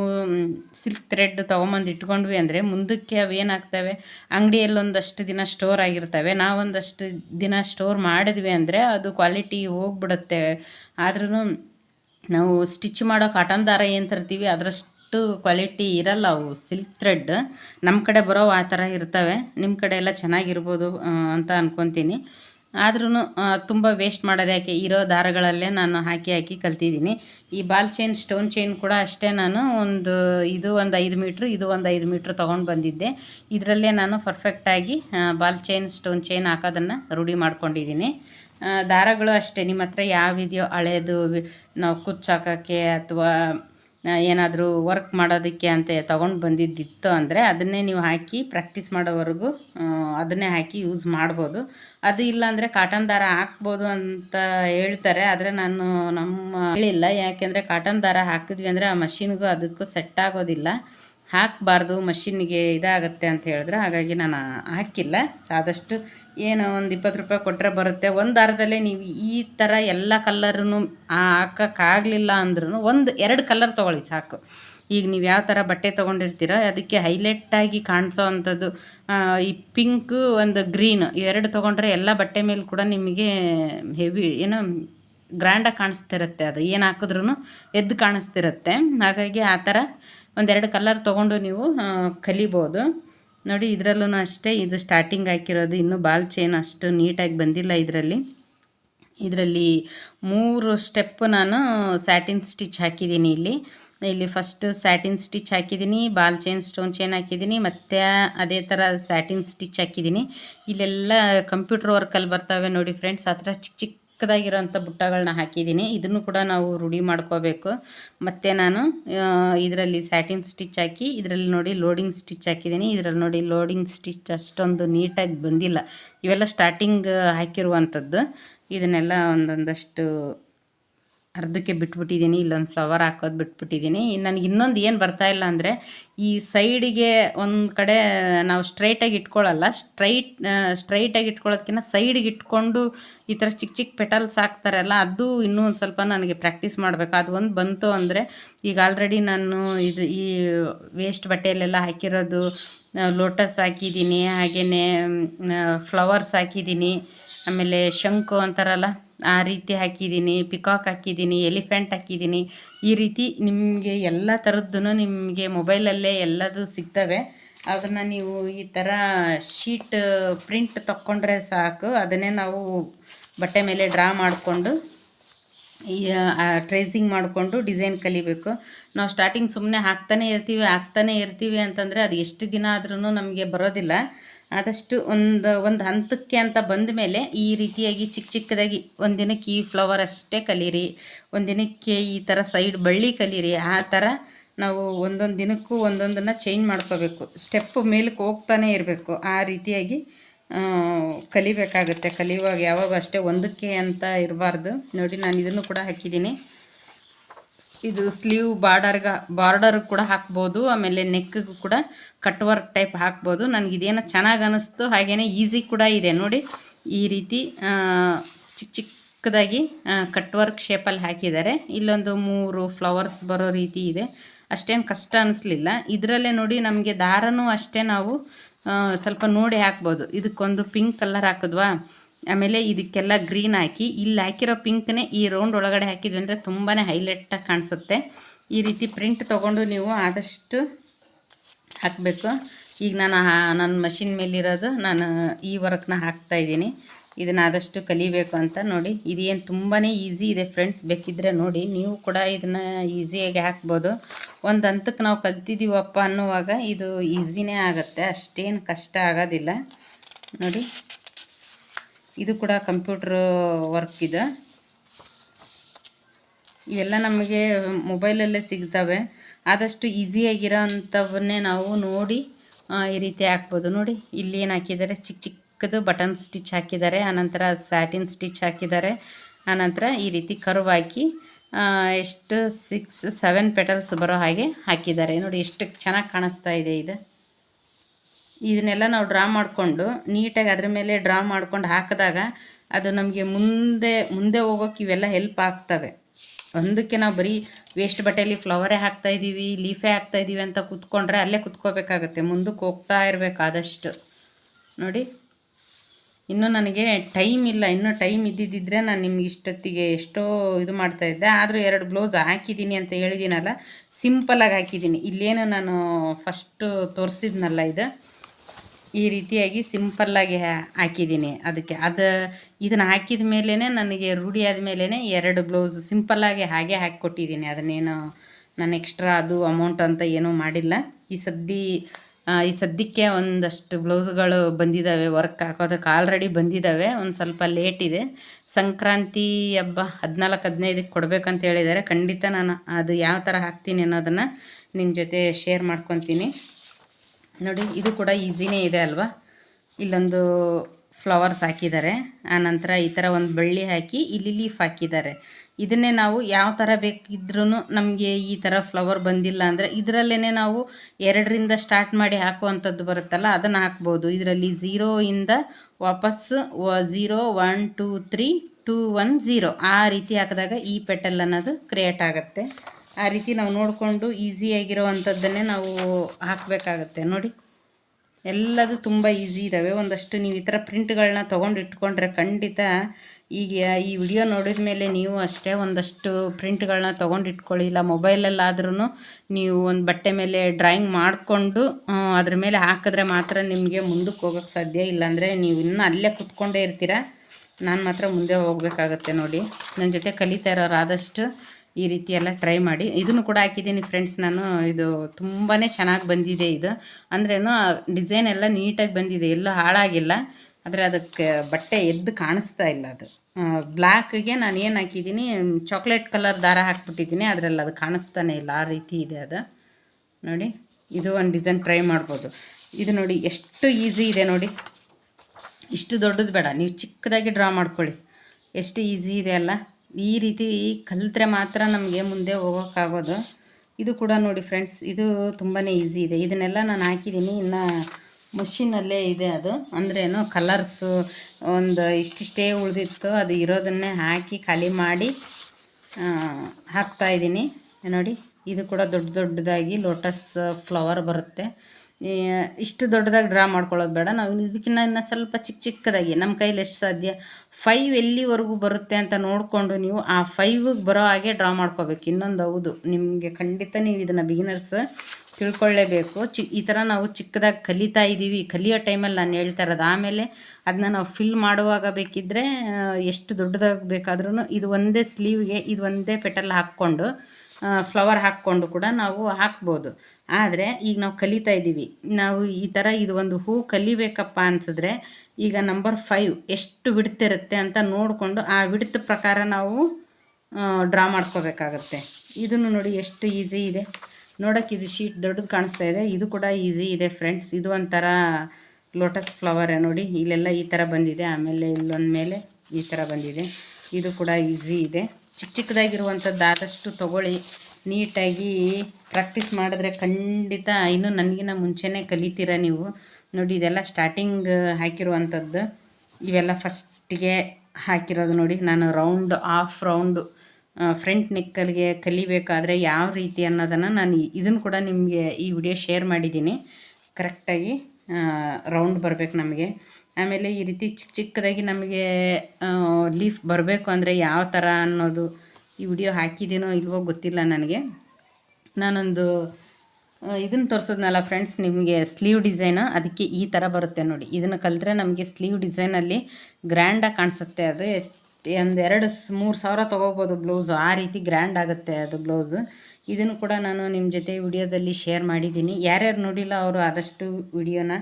ಸಿಲ್ಕ್ ಥ್ರೆಡ್ ತೊಗೊಂಬಂದು ಇಟ್ಕೊಂಡ್ವಿ ಅಂದರೆ ಮುಂದಕ್ಕೆ ಅವೇನಾಗ್ತವೆ ಅಂಗಡಿಯಲ್ಲಿ ಒಂದಷ್ಟು ದಿನ ಸ್ಟೋರ್ ಆಗಿರ್ತವೆ. ನಾವೊಂದಷ್ಟು ದಿನ ಸ್ಟೋರ್ ಮಾಡಿದ್ವಿ ಅಂದರೆ ಅದು ಕ್ವಾಲಿಟಿ ಹೋಗ್ಬಿಡುತ್ತೆ. ಆದ್ರೂ ನಾವು ಸ್ಟಿಚ್ ಮಾಡೋ ಕಾಟನ್ ದಾರ ಏನು ತರ್ತೀವಿ, ಅದರಷ್ಟು ಕ್ವಾಲಿಟಿ ಇರಲ್ಲ ಅವು ಸಿಲ್ಕ್ ಥ್ರೆಡ್ ನಮ್ಮ ಕಡೆ ಬರೋ ಆ ಥರ ಇರ್ತವೆ. ನಿಮ್ಮ ಕಡೆ ಎಲ್ಲ ಚೆನ್ನಾಗಿರ್ಬೋದು ಅಂತ ಅಂದ್ಕೊತೀನಿ ಆದ್ರೂ ತುಂಬ ವೇಸ್ಟ್ ಮಾಡೋದು ಯಾಕೆ? ಇರೋ ದಾರಗಳಲ್ಲೇ ನಾನು ಹಾಕಿ ಹಾಕಿ ಕಲ್ತಿದ್ದೀನಿ. ಈ ಬಾಲ್ ಚೈನ್ ಸ್ಟೋನ್ ಚೈನ್ ಕೂಡ ಅಷ್ಟೇ ನಾನು ಒಂದು ಇದು ಒಂದು ಐದು ಮೀಟ್ರ್, ಇದು ಒಂದು ಐದು ಮೀಟ್ರ್ ತೊಗೊಂಡು ಬಂದಿದ್ದೆ. ಇದರಲ್ಲೇ ನಾನು ಪರ್ಫೆಕ್ಟಾಗಿ ಬಾಲ್ ಚೈನ್ ಸ್ಟೋನ್ ಚೈನ್ ಹಾಕೋದನ್ನು ರೂಢಿ ಮಾಡ್ಕೊಂಡಿದ್ದೀನಿ. ದಾರಗಳು ಅಷ್ಟೇ. ನಿಮ್ಮ ಹತ್ರ ಯಾವಿದೆಯೋ ಹಳೇದು, ನಾವು ಕುಚ್ಚಾಕೋಕ್ಕೆ ಅಥವಾ ಏನಾದರೂ ವರ್ಕ್ ಮಾಡೋದಕ್ಕೆ ಅಂತ ತೊಗೊಂಡು ಬಂದಿದ್ದಿತ್ತು ಅಂದರೆ ಅದನ್ನೇ ನೀವು ಹಾಕಿ ಪ್ರಾಕ್ಟೀಸ್ ಮಾಡೋವರೆಗೂ ಅದನ್ನೇ ಹಾಕಿ ಯೂಸ್ ಮಾಡ್ಬೋದು. ಅದು ಇಲ್ಲ ಅಂದರೆ ಕಾಟನ್ ದಾರ ಹಾಕ್ಬೋದು ಅಂತ ಹೇಳ್ತಾರೆ. ಆದರೆ ನಾನು ನಮ್ಮ ಹೇಳಿಲ್ಲ. ಯಾಕೆಂದರೆ ಕಾಟನ್ ದಾರ ಹಾಕಿದ್ವಿ ಅಂದರೆ ಆ ಮಷಿನ್ಗೂ ಅದಕ್ಕೂ ಸೆಟ್ ಆಗೋದಿಲ್ಲ. ಹಾಕಬಾರ್ದು ಮಷಿನ್ಗೆ ಇದಾಗುತ್ತೆ ಅಂತ ಹೇಳಿದ್ರೆ. ಹಾಗಾಗಿ ನಾನು ಹಾಕಿಲ್ಲ. ಆದಷ್ಟು ಏನು ಒಂದು ಇಪ್ಪತ್ತು ರೂಪಾಯಿ ಕೊಟ್ಟರೆ ಬರುತ್ತೆ. ಒಂದು ದಾರದಲ್ಲೇ ನೀವು ಈ ಥರ ಎಲ್ಲ ಕಲ್ಲರನ್ನು ಹಾಕೋಕ್ಕಾಗಲಿಲ್ಲ ಅಂದ್ರೂ ಒಂದು ಎರಡು ಕಲ್ಲರ್ ತೊಗೊಳ್ಳಿ ಸಾಕು. ಈಗ ನೀವು ಯಾವ ಥರ ಬಟ್ಟೆ ತೊಗೊಂಡಿರ್ತೀರ ಅದಕ್ಕೆ ಹೈಲೈಟಾಗಿ ಕಾಣಿಸೋ ಅಂಥದ್ದು ಈ ಪಿಂಕು, ಒಂದು ಗ್ರೀನ್ ಇವೆರಡು ತೊಗೊಂಡ್ರೆ ಎಲ್ಲ ಬಟ್ಟೆ ಮೇಲೆ ಕೂಡ ನಿಮಗೆ ಹೆವಿ ಏನೋ ಗ್ರ್ಯಾಂಡಾಗಿ ಕಾಣಿಸ್ತಿರುತ್ತೆ ಅದು. ಏನು ಹಾಕಿದ್ರೂ ಎದ್ದು ಕಾಣಿಸ್ತಿರುತ್ತೆ. ಹಾಗಾಗಿ ಆ ಥರ ಒಂದೆರಡು ಕಲರ್ ತೊಗೊಂಡು ನೀವು ಕಲಿಬೋದು. ನೋಡಿ ಇದರಲ್ಲೂ ಅಷ್ಟೇ. ಇದು ಸ್ಟಾರ್ಟಿಂಗ್ ಹಾಕಿರೋದು. ಇನ್ನೂ ಬಾಲ್ ಚೈನ್ ಅಷ್ಟು ನೀಟಾಗಿ ಬಂದಿಲ್ಲ ಇದರಲ್ಲಿ. ಇದರಲ್ಲಿ ಮೂರು ಸ್ಟೆಪ್ ನಾನು ಸ್ಯಾಟಿನ್ ಸ್ಟಿಚ್ ಹಾಕಿದ್ದೀನಿ ಇಲ್ಲಿ. ಇಲ್ಲಿ ಫಸ್ಟು ಸ್ಯಾಟಿನ್ ಸ್ಟಿಚ್ ಹಾಕಿದ್ದೀನಿ, ಬಾಲ್ ಚೈನ್ ಸ್ಟೋನ್ ಚೈನ್ ಹಾಕಿದ್ದೀನಿ, ಮತ್ತು ಅದೇ ಥರ ಸ್ಯಾಟಿನ್ ಸ್ಟಿಚ್ ಹಾಕಿದ್ದೀನಿ. ಇಲ್ಲೆಲ್ಲ ಕಂಪ್ಯೂಟರ್ ವರ್ಕಲ್ಲಿ ಬರ್ತವೆ ನೋಡಿ ಫ್ರೆಂಡ್ಸ್ ಆ ಥರ ಚಿಕ್ಕ ಚಿಕ್ಕದಾಗಿರೋಂಥ ಬುಟ್ಟಗಳನ್ನ ಹಾಕಿದ್ದೀನಿ. ಇದನ್ನು ಕೂಡ ನಾವು ರೂಢಿ ಮಾಡ್ಕೋಬೇಕು. ಮತ್ತು ನಾನು ಇದರಲ್ಲಿ ಸ್ಯಾಟಿನ್ ಸ್ಟಿಚ್ ಹಾಕಿ, ಇದರಲ್ಲಿ ನೋಡಿ ಲೋಡಿಂಗ್ ಸ್ಟಿಚ್ ಹಾಕಿದ್ದೀನಿ. ಇದರಲ್ಲಿ ನೋಡಿ ಲೋಡಿಂಗ್ ಸ್ಟಿಚ್ ಅಷ್ಟೊಂದು ನೀಟಾಗಿ ಬಂದಿಲ್ಲ. ಇವೆಲ್ಲ ಸ್ಟಾರ್ಟಿಂಗ್ ಹಾಕಿರುವಂಥದ್ದು. ಇದನ್ನೆಲ್ಲ ಒಂದೊಂದಷ್ಟು ಅರ್ಧಕ್ಕೆ ಬಿಟ್ಬಿಟ್ಟಿದ್ದೀನಿ, ಇಲ್ಲೊಂದು ಫ್ಲವರ್ ಹಾಕೋದು ಬಿಟ್ಬಿಟ್ಟಿದ್ದೀನಿ. ನನಗೆ ಇನ್ನೊಂದು ಏನು ಬರ್ತಾ ಇಲ್ಲ ಅಂದರೆ, ಈ ಸೈಡಿಗೆ ಒಂದು ಕಡೆ ನಾವು ಸ್ಟ್ರೈಟಾಗಿ ಇಟ್ಕೊಳ್ಳಲ್ಲ ಸ್ಟ್ರೈಟ್ ಸ್ಟ್ರೈಟಾಗಿ ಇಟ್ಕೊಳ್ಳೋದಕ್ಕಿಂತ ಸೈಡಿಗೆ ಇಟ್ಕೊಂಡು ಈ ಥರ ಚಿಕ್ಕ ಚಿಕ್ಕ ಪೆಟಲ್ಸ್ ಹಾಕ್ತಾರಲ್ಲ, ಅದು ಇನ್ನೂ ಒಂದು ಸ್ವಲ್ಪ ನನಗೆ ಪ್ರಾಕ್ಟೀಸ್ ಮಾಡಬೇಕು. ಅದು ಒಂದು ಬಂತು ಅಂದರೆ, ಈಗ ಆಲ್ರೆಡಿ ನಾನು ಇದು ಈ ವೇಸ್ಟ್ ಬಟ್ಟೆಯಲ್ಲೆಲ್ಲ ಹಾಕಿರೋದು ಲೋಟಸ್ ಹಾಕಿದ್ದೀನಿ ಹಾಗೆಯೇ ಫ್ಲವರ್ಸ್ ಹಾಕಿದ್ದೀನಿ, ಆಮೇಲೆ ಶಂಕು ಅಂತಾರಲ್ಲ ಆ ರೀತಿ ಹಾಕಿದ್ದೀನಿ ಪಿಕಾಕ್ ಹಾಕಿದ್ದೀನಿ ಎಲಿಫೆಂಟ್ ಹಾಕಿದ್ದೀನಿ. ಈ ರೀತಿ ನಿಮಗೆ ಎಲ್ಲ ಥರದ್ದು ನಿಮಗೆ ಮೊಬೈಲಲ್ಲೇ ಎಲ್ಲದೂ ಸಿಗ್ತವೆ. ಅದನ್ನು ನೀವು ಈ ಥರ ಶೀಟ್ ಪ್ರಿಂಟ್ ತಕ್ಕೊಂಡ್ರೆ ಸಾಕು. ಅದನ್ನೇ ನಾವು ಬಟ್ಟೆ ಮೇಲೆ ಡ್ರಾ ಮಾಡಿಕೊಂಡು ಟ್ರೇಸಿಂಗ್ ಮಾಡಿಕೊಂಡು ಡಿಸೈನ್ ಕಲಿಬೇಕು. ನಾವು ಸ್ಟಾರ್ಟಿಂಗ್ ಸುಮ್ಮನೆ ಹಾಕ್ತಾನೆ ಇರ್ತೀವಿ ಹಾಕ್ತಾನೆ ಇರ್ತೀವಿ ಅಂತಂದರೆ ಅದು ಎಷ್ಟು ದಿನ ಆದ್ರೂ ನಮಗೆ ಬರೋದಿಲ್ಲ. ಆದಷ್ಟು ಒಂದು ಒಂದು ಹಂತಕ್ಕೆ ಅಂತ ಬಂದ ಮೇಲೆ ಈ ರೀತಿಯಾಗಿ ಚಿಕ್ಕ ಚಿಕ್ಕದಾಗಿ ಒಂದಿನಕ್ಕೆ ದಿನಕ್ಕೆ ಈ ಫ್ಲವರ್ ಅಷ್ಟೇ ಕಲೀರಿ ಒಂದಿನಕ್ಕೆ ದಿನಕ್ಕೆ ಈ ಥರ ಸೈಡ್ ಬಳ್ಳಿ ಕಲೀರಿ, ಆ ಥರ ನಾವು ಒಂದೊಂದು ದಿನಕ್ಕೂ ಒಂದೊಂದನ್ನು ಚೇಂಜ್ ಮಾಡ್ಕೋಬೇಕು. ಸ್ಟೆಪ್ ಮೇಲಕ್ಕೆ ಹೋಗ್ತಾನೆ ಇರಬೇಕು. ಆ ರೀತಿಯಾಗಿ ಕಲಿಬೇಕಾಗುತ್ತೆ. ಕಲಿಯುವಾಗ ಯಾವಾಗ ಅಷ್ಟೇ ಒಂದಕ್ಕೆ ಅಂತ ಇರಬಾರ್ದು. ನೋಡಿ, ನಾನು ಇದನ್ನು ಕೂಡ ಹಾಕಿದ್ದೀನಿ. ಇದು ಸ್ಲೀವ್ ಬಾರ್ಡರ್ಗ ಬಾರ್ಡರ್ ಕೂಡ ಹಾಕ್ಬೋದು, ಆಮೇಲೆ ನೆಕ್ಗೂ ಕೂಡ ಕಟ್ ವರ್ಕ್ ಟೈಪ್ ಹಾಕ್ಬೋದು. ನನಗೆ ಇದೇನೋ ಚೆನ್ನಾಗಿ ಅನ್ನಿಸ್ತು ಹಾಗೆಯೇ ಈಸಿ ಕೂಡ ಇದೆ. ನೋಡಿ, ಈ ರೀತಿ ಚಿಕ್ಕ ಚಿಕ್ಕದಾಗಿ ಕಟ್ ವರ್ಕ್ ಶೇಪಲ್ಲಿ ಹಾಕಿದ್ದಾರೆ. ಇಲ್ಲೊಂದು ಮೂರು ಫ್ಲವರ್ಸ್ ಬರೋ ರೀತಿ ಇದೆ. ಅಷ್ಟೇನು ಕಷ್ಟ ಅನಿಸ್ಲಿಲ್ಲ. ಇದರಲ್ಲೇ ನೋಡಿ, ನಮಗೆ ದಾರನೂ ಅಷ್ಟೇ ನಾವು ಸ್ವಲ್ಪ ನೋಡಿ ಹಾಕ್ಬೋದು. ಇದಕ್ಕೊಂದು ಪಿಂಕ್ ಕಲರ್ ಹಾಕಿದ್ವಾ? ಆಮೇಲೆ ಇದಕ್ಕೆಲ್ಲ ಗ್ರೀನ್ ಹಾಕಿ, ಇಲ್ಲಿ ಹಾಕಿರೋ ಪಿಂಕ್ನೇ ಈ ರೌಂಡ್ ಒಳಗಡೆ ಹಾಕಿದ್ವಿ ಅಂದರೆ ತುಂಬಾ ಹೈಲೈಟಾಗಿ ಕಾಣಿಸುತ್ತೆ. ಈ ರೀತಿ ಪ್ರಿಂಟ್ ತೊಗೊಂಡು ನೀವು ಆದಷ್ಟು ಹಾಕಬೇಕು. ಈಗ ನಾನು ನನ್ನ ಮಷಿನ್ ಮೇಲಿರೋದು ನಾನು ಈ ವರ್ಕ್ನ ಹಾಕ್ತಾ ಇದ್ದೀನಿ. ಇದನ್ನು ಆದಷ್ಟು ಕಲಿಬೇಕು ಅಂತ ನೋಡಿ. ಇದೇನು ತುಂಬಾ ಈಸಿ ಇದೆ ಫ್ರೆಂಡ್ಸ್ ಬೇಕಿದ್ದರೆ ನೋಡಿ. ನೀವು ಕೂಡ ಇದನ್ನು ಈಸಿಯಾಗಿ ಹಾಕ್ಬೋದು. ಒಂದು ಹಂತಕ್ಕೆ ನಾವು ಕಲ್ತಿದ್ದೀವಪ್ಪ ಅನ್ನುವಾಗ ಇದು ಈಸಿನೇ ಆಗುತ್ತೆ. ಅಷ್ಟೇನು ಕಷ್ಟ ಆಗೋದಿಲ್ಲ. ನೋಡಿ. ಇದು ಕೂಡ ಕಂಪ್ಯೂಟ್ರ್ ವರ್ಕ್ ಇದೆ. ಇವೆಲ್ಲ ನಮಗೆ ಮೊಬೈಲಲ್ಲೇ ಸಿಗ್ತವೆ. ಆದಷ್ಟು ಈಸಿಯಾಗಿರೋ ಅಂಥವನ್ನೇ ನಾವು ನೋಡಿ ಈ ರೀತಿ ಹಾಕ್ಬೋದು. ನೋಡಿ, ಇಲ್ಲಿ ಏನು ಹಾಕಿದ್ದಾರೆ? ಚಿಕ್ಕ ಚಿಕ್ಕದು ಬಟನ್ ಸ್ಟಿಚ್ ಹಾಕಿದ್ದಾರೆ. ಆನಂತರ ಸ್ಯಾಟಿನ್ ಸ್ಟಿಚ್ ಹಾಕಿದ್ದಾರೆ. ಆನಂತರ ಈ ರೀತಿ ಕರ್ವ್ ಹಾಕಿ ಎಷ್ಟು, ಸಿಕ್ಸ್, ಸೆವೆನ್ ಪೆಟಲ್ಸ್ ಬರೋ ಹಾಗೆ ಹಾಕಿದ್ದಾರೆ. ನೋಡಿ, ಎಷ್ಟು ಚೆನ್ನಾಗಿ ಕಾಣಿಸ್ತಾ ಇದೆ ಇದು. ಇದನ್ನೆಲ್ಲ ನಾವು ಡ್ರಾ ಮಾಡಿಕೊಂಡು ನೀಟಾಗಿ ಅದ್ರ ಮೇಲೆ ಡ್ರಾ ಮಾಡ್ಕೊಂಡು ಹಾಕಿದಾಗ ಅದು ನಮಗೆ ಮುಂದೆ ಮುಂದೆ ಹೋಗೋಕೆ ಇವೆಲ್ಲ ಹೆಲ್ಪ್ ಆಗ್ತವೆ. ಒಂದಕ್ಕೆ ನಾವು ಬರೀ ವೇಸ್ಟ್ ಬಟ್ಟೆಯಲ್ಲಿ ಫ್ಲವರೇ ಹಾಕ್ತಾ ಇದ್ದೀವಿ ಲೀಫೇ ಹಾಕ್ತಾ ಇದ್ದೀವಿ ಅಂತ ಕೂತ್ಕೊಂಡ್ರೆ ಅಲ್ಲೇ ಕುತ್ಕೋಬೇಕಾಗುತ್ತೆ, ಮುಂದಕ್ಕೆ ಹೋಗ್ತಾ ಇರಬೇಕಾದಷ್ಟು ನೋಡಿ, ಇನ್ನೂ ನನಗೆ ಟೈಮ್ ಇಲ್ಲ, ಇನ್ನೂ ಟೈಮ್ ಇದ್ದಿದ್ದಿದ್ರೆ ನಾನು ನಿಮ್ಗೆ ಇಷ್ಟೊತ್ತಿಗೆ ಎಷ್ಟೋ ಇದು ಮಾಡ್ತಾ ಇದ್ದೆ. ಆದರೂ ಎರಡು ಬ್ಲೌಸ್ ಹಾಕಿದ್ದೀನಿ ಅಂತ ಹೇಳಿದ್ದೀನಲ್ಲ ಸಿಂಪಲಾಗಿ ಹಾಕಿದ್ದೀನಿ. ಇಲ್ಲೇನು ನಾನು ಫಸ್ಟು ತೋರಿಸಿದ್ನಲ್ಲ ಇದು. ಈ ರೀತಿಯಾಗಿ ಸಿಂಪಲ್ಲಾಗಿ ಹಾಕಿದ್ದೀನಿ. ಅದಕ್ಕೆ ಅದು ಇದನ್ನು ಹಾಕಿದ ಮೇಲೇ ನನಗೆ ರೂಢಿ ಆದಮೇಲೇ ಎರಡು ಬ್ಲೌಸ್ ಸಿಂಪಲ್ಲಾಗಿ ಹಾಗೆ ಹಾಕಿಕೊಟ್ಟಿದ್ದೀನಿ. ಅದನ್ನೇನು ನಾನು ಎಕ್ಸ್ಟ್ರಾ ಅದು ಅಮೌಂಟ್ ಅಂತ ಏನೂ ಮಾಡಿಲ್ಲ. ಈ ಸದ್ದಿ ಈ ಸದ್ಯಕ್ಕೆ ಒಂದಷ್ಟು ಬ್ಲೌಸ್ಗಳು ಬಂದಿದ್ದಾವೆ ವರ್ಕ್ ಹಾಕೋದಕ್ಕೆ ಆಲ್ರೆಡಿ ಬಂದಿದ್ದಾವೆ ಒಂದು ಸ್ವಲ್ಪ ಲೇಟ್ ಇದೆ. ಸಂಕ್ರಾಂತಿ ಹಬ್ಬ ಹದಿನಾಲ್ಕು, ಹದಿನೈದಕ್ಕೆ ಕೊಡಬೇಕಂತ ಹೇಳಿದ್ದಾರೆ. ಖಂಡಿತ ನಾನು ಅದು ಯಾವ ಥರ ಹಾಕ್ತೀನಿ ಅನ್ನೋದನ್ನು ನಿಮ್ಮ ಜೊತೆ ಶೇರ್ ಮಾಡ್ಕೊತೀನಿ. ನೋಡಿ, ಇದು ಕೂಡ ಈಸಿನೇ ಇದೆ ಅಲ್ವಾ? ಇಲ್ಲೊಂದು ಫ್ಲವರ್ಸ್ ಹಾಕಿದ್ದಾರೆ. ಆನಂತರ ಈ ಥರ ಒಂದು ಬಳ್ಳಿ ಹಾಕಿ ಇಲ್ಲಿ ಲೀಫ್ ಹಾಕಿದ್ದಾರೆ. ಇದನ್ನೇ ನಾವು ಯಾವ ಥರ ಬೇಕಿದ್ರೂ ನಮಗೆ ಈ ಥರ ಫ್ಲವರ್ ಬಂದಿಲ್ಲ ಅಂದರೆ ಇದರಲ್ಲೇ ನಾವು ಎರಡರಿಂದ ಸ್ಟಾರ್ಟ್ ಮಾಡಿ ಹಾಕುವಂಥದ್ದು ಬರುತ್ತಲ್ಲ, ಅದನ್ನು ಹಾಕ್ಬೋದು. ಇದರಲ್ಲಿ ಝೀರೋಯಿಂದ ವಾಪಸ್ zero one two three two one zero ಆ ರೀತಿ ಹಾಕಿದಾಗ ಈ ಪೆಟಲ್ ಅನ್ನೋದು ಕ್ರಿಯೇಟ್ ಆಗುತ್ತೆ. ಆ ರೀತಿ ನಾವು ನೋಡಿಕೊಂಡು ಈಸಿಯಾಗಿರೋವಂಥದ್ದನ್ನೇ ನಾವು ಹಾಕಬೇಕಾಗತ್ತೆ. ನೋಡಿ, ಎಲ್ಲದು ತುಂಬ ಈಸಿ ಇದ್ದಾವೆ ಒಂದಷ್ಟು ನೀವು ಈ ಥರ ಪ್ರಿಂಟ್ಗಳನ್ನ ತೊಗೊಂಡು ಇಟ್ಕೊಂಡ್ರೆ ಖಂಡಿತ ಈಗ ಈ ವಿಡಿಯೋ ನೋಡಿದ ಮೇಲೆ ನೀವು ಅಷ್ಟೇ ಒಂದಷ್ಟು ಪ್ರಿಂಟ್ಗಳನ್ನ ತೊಗೊಂಡು ಇಟ್ಕೊಳ್ಳಿ ಇಲ್ಲ ಮೊಬೈಲಲ್ಲಾದ್ರೂ ನೀವು ಒಂದು ಬಟ್ಟೆ ಮೇಲೆ ಡ್ರಾಯಿಂಗ್ ಮಾಡಿಕೊಂಡು ಅದ್ರ ಮೇಲೆ ಹಾಕಿದ್ರೆ ಮಾತ್ರ ನಿಮಗೆ ಮುಂದಕ್ಕೆ ಹೋಗೋಕ್ಕೆ ಸಾಧ್ಯ. ಇಲ್ಲಾಂದರೆ ನೀವು ಇನ್ನೂ ಅಲ್ಲೇ ಕುತ್ಕೊಂಡೇ ಇರ್ತೀರ. ನಾನು ಮಾತ್ರ ಮುಂದೆ ಹೋಗಬೇಕಾಗತ್ತೆ ನೋಡಿ. ನನ್ನ ಜೊತೆ ಕಲಿತಾ ಇರೋರು ಆದಷ್ಟು ಈ ರೀತಿ ಎಲ್ಲ ಟ್ರೈ ಮಾಡಿ. ಇದನ್ನು ಕೂಡ ಹಾಕಿದ್ದೀನಿ ಫ್ರೆಂಡ್ಸ್ ನಾನು ಇದು ತುಂಬಾ ಚೆನ್ನಾಗಿ ಬಂದಿದೆ ಇದು. ಅಂದ್ರೇನು ಡಿಸೈನ್ ಎಲ್ಲ ನೀಟಾಗಿ ಬಂದಿದೆ, ಎಲ್ಲೂ ಹಾಳಾಗಿಲ್ಲ. ಆದರೆ ಅದಕ್ಕೆ ಬಟ್ಟೆ ಎದ್ದು ಕಾಣಿಸ್ತಾ ಇಲ್ಲ ಅದು. ಬ್ಲ್ಯಾಕ್ಗೆ ನಾನು ಏನು ಹಾಕಿದ್ದೀನಿ ಚಾಕ್ಲೇಟ್ ಕಲರ್ ದಾರ ಹಾಕ್ಬಿಟ್ಟಿದ್ದೀನಿ. ಅದರಲ್ಲಿ ಅದು ಕಾಣಿಸ್ತಾನೆ ಇಲ್ಲ, ಆ ರೀತಿ ಇದೆ ಅದು. ನೋಡಿ, ಇದು ಒಂದು ಡಿಸೈನ್ ಟ್ರೈ ಮಾಡ್ಬೋದು. ಇದು ನೋಡಿ, ಎಷ್ಟು ಈಸಿ ಇದೆ ನೋಡಿ. ಇಷ್ಟು ದೊಡ್ಡದು ಬೇಡ, ನೀವು ಚಿಕ್ಕದಾಗಿ ಡ್ರಾ ಮಾಡ್ಕೊಳ್ಳಿ. ಎಷ್ಟು ಈಸಿ ಇದೆ ಅಲ್ಲ. ಈ ರೀತಿ ಕಲಿತ್ರೆ ಮಾತ್ರ ನಮಗೆ ಮುಂದೆ ಹೋಗೋಕ್ಕಾಗೋದು. ಇದು ಕೂಡ ನೋಡಿ ಫ್ರೆಂಡ್ಸ್, ಇದು ತುಂಬಾ ಈಸಿ ಇದೆ. ಇದನ್ನೆಲ್ಲ ನಾನು ಹಾಕಿದ್ದೀನಿ. ಇನ್ನು ಮಷಿನಲ್ಲೇ ಇದೆ ಅದು. ಅಂದ್ರೇನು ಕಲರ್ಸು ಒಂದು ಇಷ್ಟಿಷ್ಟೇ ಉಳಿದಿತ್ತು. ಅದು ಇರೋದನ್ನೇ ಹಾಕಿ ಖಾಲಿ ಮಾಡಿ ಹಾಕ್ತಾಯಿದ್ದೀನಿ ನೋಡಿ, ಇದು ಕೂಡ ದೊಡ್ಡ ದೊಡ್ಡದಾಗಿ ಲೋಟಸ್ ಫ್ಲವರ್ ಬರುತ್ತೆ. ಇಷ್ಟು ದೊಡ್ಡದಾಗಿ ಡ್ರಾ ಮಾಡ್ಕೊಳ್ಳೋದು ಬೇಡ. ನಾವು ಇದಕ್ಕಿಂತ ಇನ್ನು ಸ್ವಲ್ಪ ಚಿಕ್ಕ ಚಿಕ್ಕದಾಗಿ, ನಮ್ಮ ಕೈಲಿ ಎಷ್ಟು ಸಾಧ್ಯ? ಫೈವ್ ಎಲ್ಲಿವರೆಗೂ ಬರುತ್ತೆ ಅಂತ ನೋಡಿಕೊಂಡು ನೀವು ಆ ಫೈವಿಗೆ ಬರೋ ಹಾಗೆ ಡ್ರಾ ಮಾಡ್ಕೋಬೇಕು. ಇನ್ನೊಂದು ಹೌದು, ನಿಮಗೆ ಖಂಡಿತ ನೀವು ಇದನ್ನು ಬಿಗಿನರ್ಸ್ ತಿಳ್ಕೊಳ್ಳೇಬೇಕು. ಚಿ, ಈ ಥರ ನಾವು ಚಿಕ್ಕದಾಗಿ ಕಲಿತಾ ಇದ್ದೀವಿ ಕಲಿಯೋ ಟೈಮಲ್ಲಿ ನಾನು ಹೇಳ್ತಾ ಇರೋದು. ಆಮೇಲೆ ಅದನ್ನ ನಾವು ಫಿಲ್ ಮಾಡುವಾಗ ಬೇಕಿದ್ದರೆ ಎಷ್ಟು ದೊಡ್ಡದಾಗಿ ಬೇಕಾದ್ರೂ ಇದು ಒಂದೇ ಸ್ಲೀವ್ಗೆ ಇದು ಒಂದೇ ಪೆಟಲ್ ಹಾಕ್ಕೊಂಡು ಫ್ಲವರ್ ಹಾಕ್ಕೊಂಡು ಕೂಡ ನಾವು ಹಾಕ್ಬೋದು. ಆದರೆ ಈಗ ನಾವು ಕಲಿತಾ ಇದ್ದೀವಿ. ನಾವು ಈ ಥರ ಇದು ಒಂದು ಹೂ ಕಲಿಬೇಕಪ್ಪ ಅನ್ಸಿದ್ರೆ ಈಗ ನಂಬರ್ ಫೈವ್ ಎಷ್ಟು ಬಿಡ್ತಿರುತ್ತೆ ಅಂತ ನೋಡಿಕೊಂಡು ಆ ಬಿಡ್ತ ಪ್ರಕಾರ ನಾವು ಡ್ರಾ ಮಾಡ್ಕೋಬೇಕಾಗತ್ತೆ. ಇದನ್ನು ನೋಡಿ ಎಷ್ಟು ಈಸಿ ಇದೆ. ನೋಡೋಕೆ ಇದು ಶೀಟ್ ದೊಡ್ಡದು ಕಾಣಿಸ್ತಾ ಇದೆ. ಇದು ಕೂಡ ಈಸಿ ಇದೆ ಫ್ರೆಂಡ್ಸ್ ಇದು ಒಂಥರ ಲೋಟಸ್ ಫ್ಲವರೇ ನೋಡಿ. ಇಲ್ಲೆಲ್ಲ ಈ ಥರ ಬಂದಿದೆ. ಆಮೇಲೆ ಇಲ್ಲೊಂದು ಮೇಲೆ ಈ ಥರ ಬಂದಿದೆ. ಇದು ಕೂಡ ಈಸಿ ಇದೆ. ಚಿಕ್ಕ ಚಿಕ್ಕದಾಗಿರುವಂಥದ್ದು ಆದಷ್ಟು ತಗೊಳ್ಳಿ. ನೀಟಾಗಿ ಪ್ರಾಕ್ಟೀಸ್ ಮಾಡಿದ್ರೆ ಖಂಡಿತ ಇನ್ನೂ ನನಗಿನ್ನ ಮುಂಚೆನೇ ಕಲಿತೀರ ನೀವು. ನೋಡಿ, ಇದೆಲ್ಲ ಸ್ಟಾರ್ಟಿಂಗ್ ಹಾಕಿರುವಂಥದ್ದು. ಇವೆಲ್ಲ ಫಸ್ಟಿಗೆ ಹಾಕಿರೋದು ನೋಡಿ. ನಾನು ರೌಂಡ್ ಆಫ್ ರೌಂಡು ಫ್ರಂಟ್ ನೆಕ್ಕಲ್ಗೆ ಕಲಿಬೇಕಾದ್ರೆ ಯಾವ ರೀತಿ ಅನ್ನೋದನ್ನು ನಾನು ಇದನ್ನು ಕೂಡ ನಿಮಗೆ ಈ ವಿಡಿಯೋ ಶೇರ್ ಮಾಡಿದ್ದೀನಿ. ಕರೆಕ್ಟಾಗಿ ರೌಂಡ್ ಬರಬೇಕು ನಮಗೆ. ಆಮೇಲೆ ಈ ರೀತಿ ಚಿಕ್ಕ ಚಿಕ್ಕದಾಗಿ ನಮಗೆ ಲೀಫ್ ಬರಬೇಕು ಅಂದರೆ ಯಾವ ಥರ ಅನ್ನೋದು ಈ ವಿಡಿಯೋ ಹಾಕಿದ್ದೀನೋ ಇಲ್ವೋ ಗೊತ್ತಿಲ್ಲ ನನಗೆ. ನಾನೊಂದು ಇದನ್ನು ತೋರಿಸೋದ್ನಲ್ಲ ಫ್ರೆಂಡ್ಸ್ ನಿಮಗೆ ಸ್ಲೀವ್ ಡಿಸೈನು ಅದಕ್ಕೆ ಈ ಥರ ಬರುತ್ತೆ ನೋಡಿ. ಇದನ್ನು ಕಲಿತ್ರೆ ನಮಗೆ ಸ್ಲೀವ್ ಡಿಸೈನಲ್ಲಿ ಗ್ರ್ಯಾಂಡಾಗಿ ಕಾಣಿಸುತ್ತೆ ಅದು. ಒಂದು ಎರಡು ಮೂರು ಸಾವಿರ ತೊಗೋಬೋದು ಬ್ಲೌಸು ಆ ರೀತಿ ಗ್ರ್ಯಾಂಡ್ ಆಗುತ್ತೆ ಅದು ಬ್ಲೌಸು ಇದನ್ನು ಕೂಡ ನಾನು ನಿಮ್ಮ ಜೊತೆ ವಿಡಿಯೋದಲ್ಲಿ ಶೇರ್ ಮಾಡಿದ್ದೀನಿ. ಯಾರ್ಯಾರು ನೋಡಿಲ್ಲ ಅವರು ಆದಷ್ಟು ವಿಡಿಯೋನ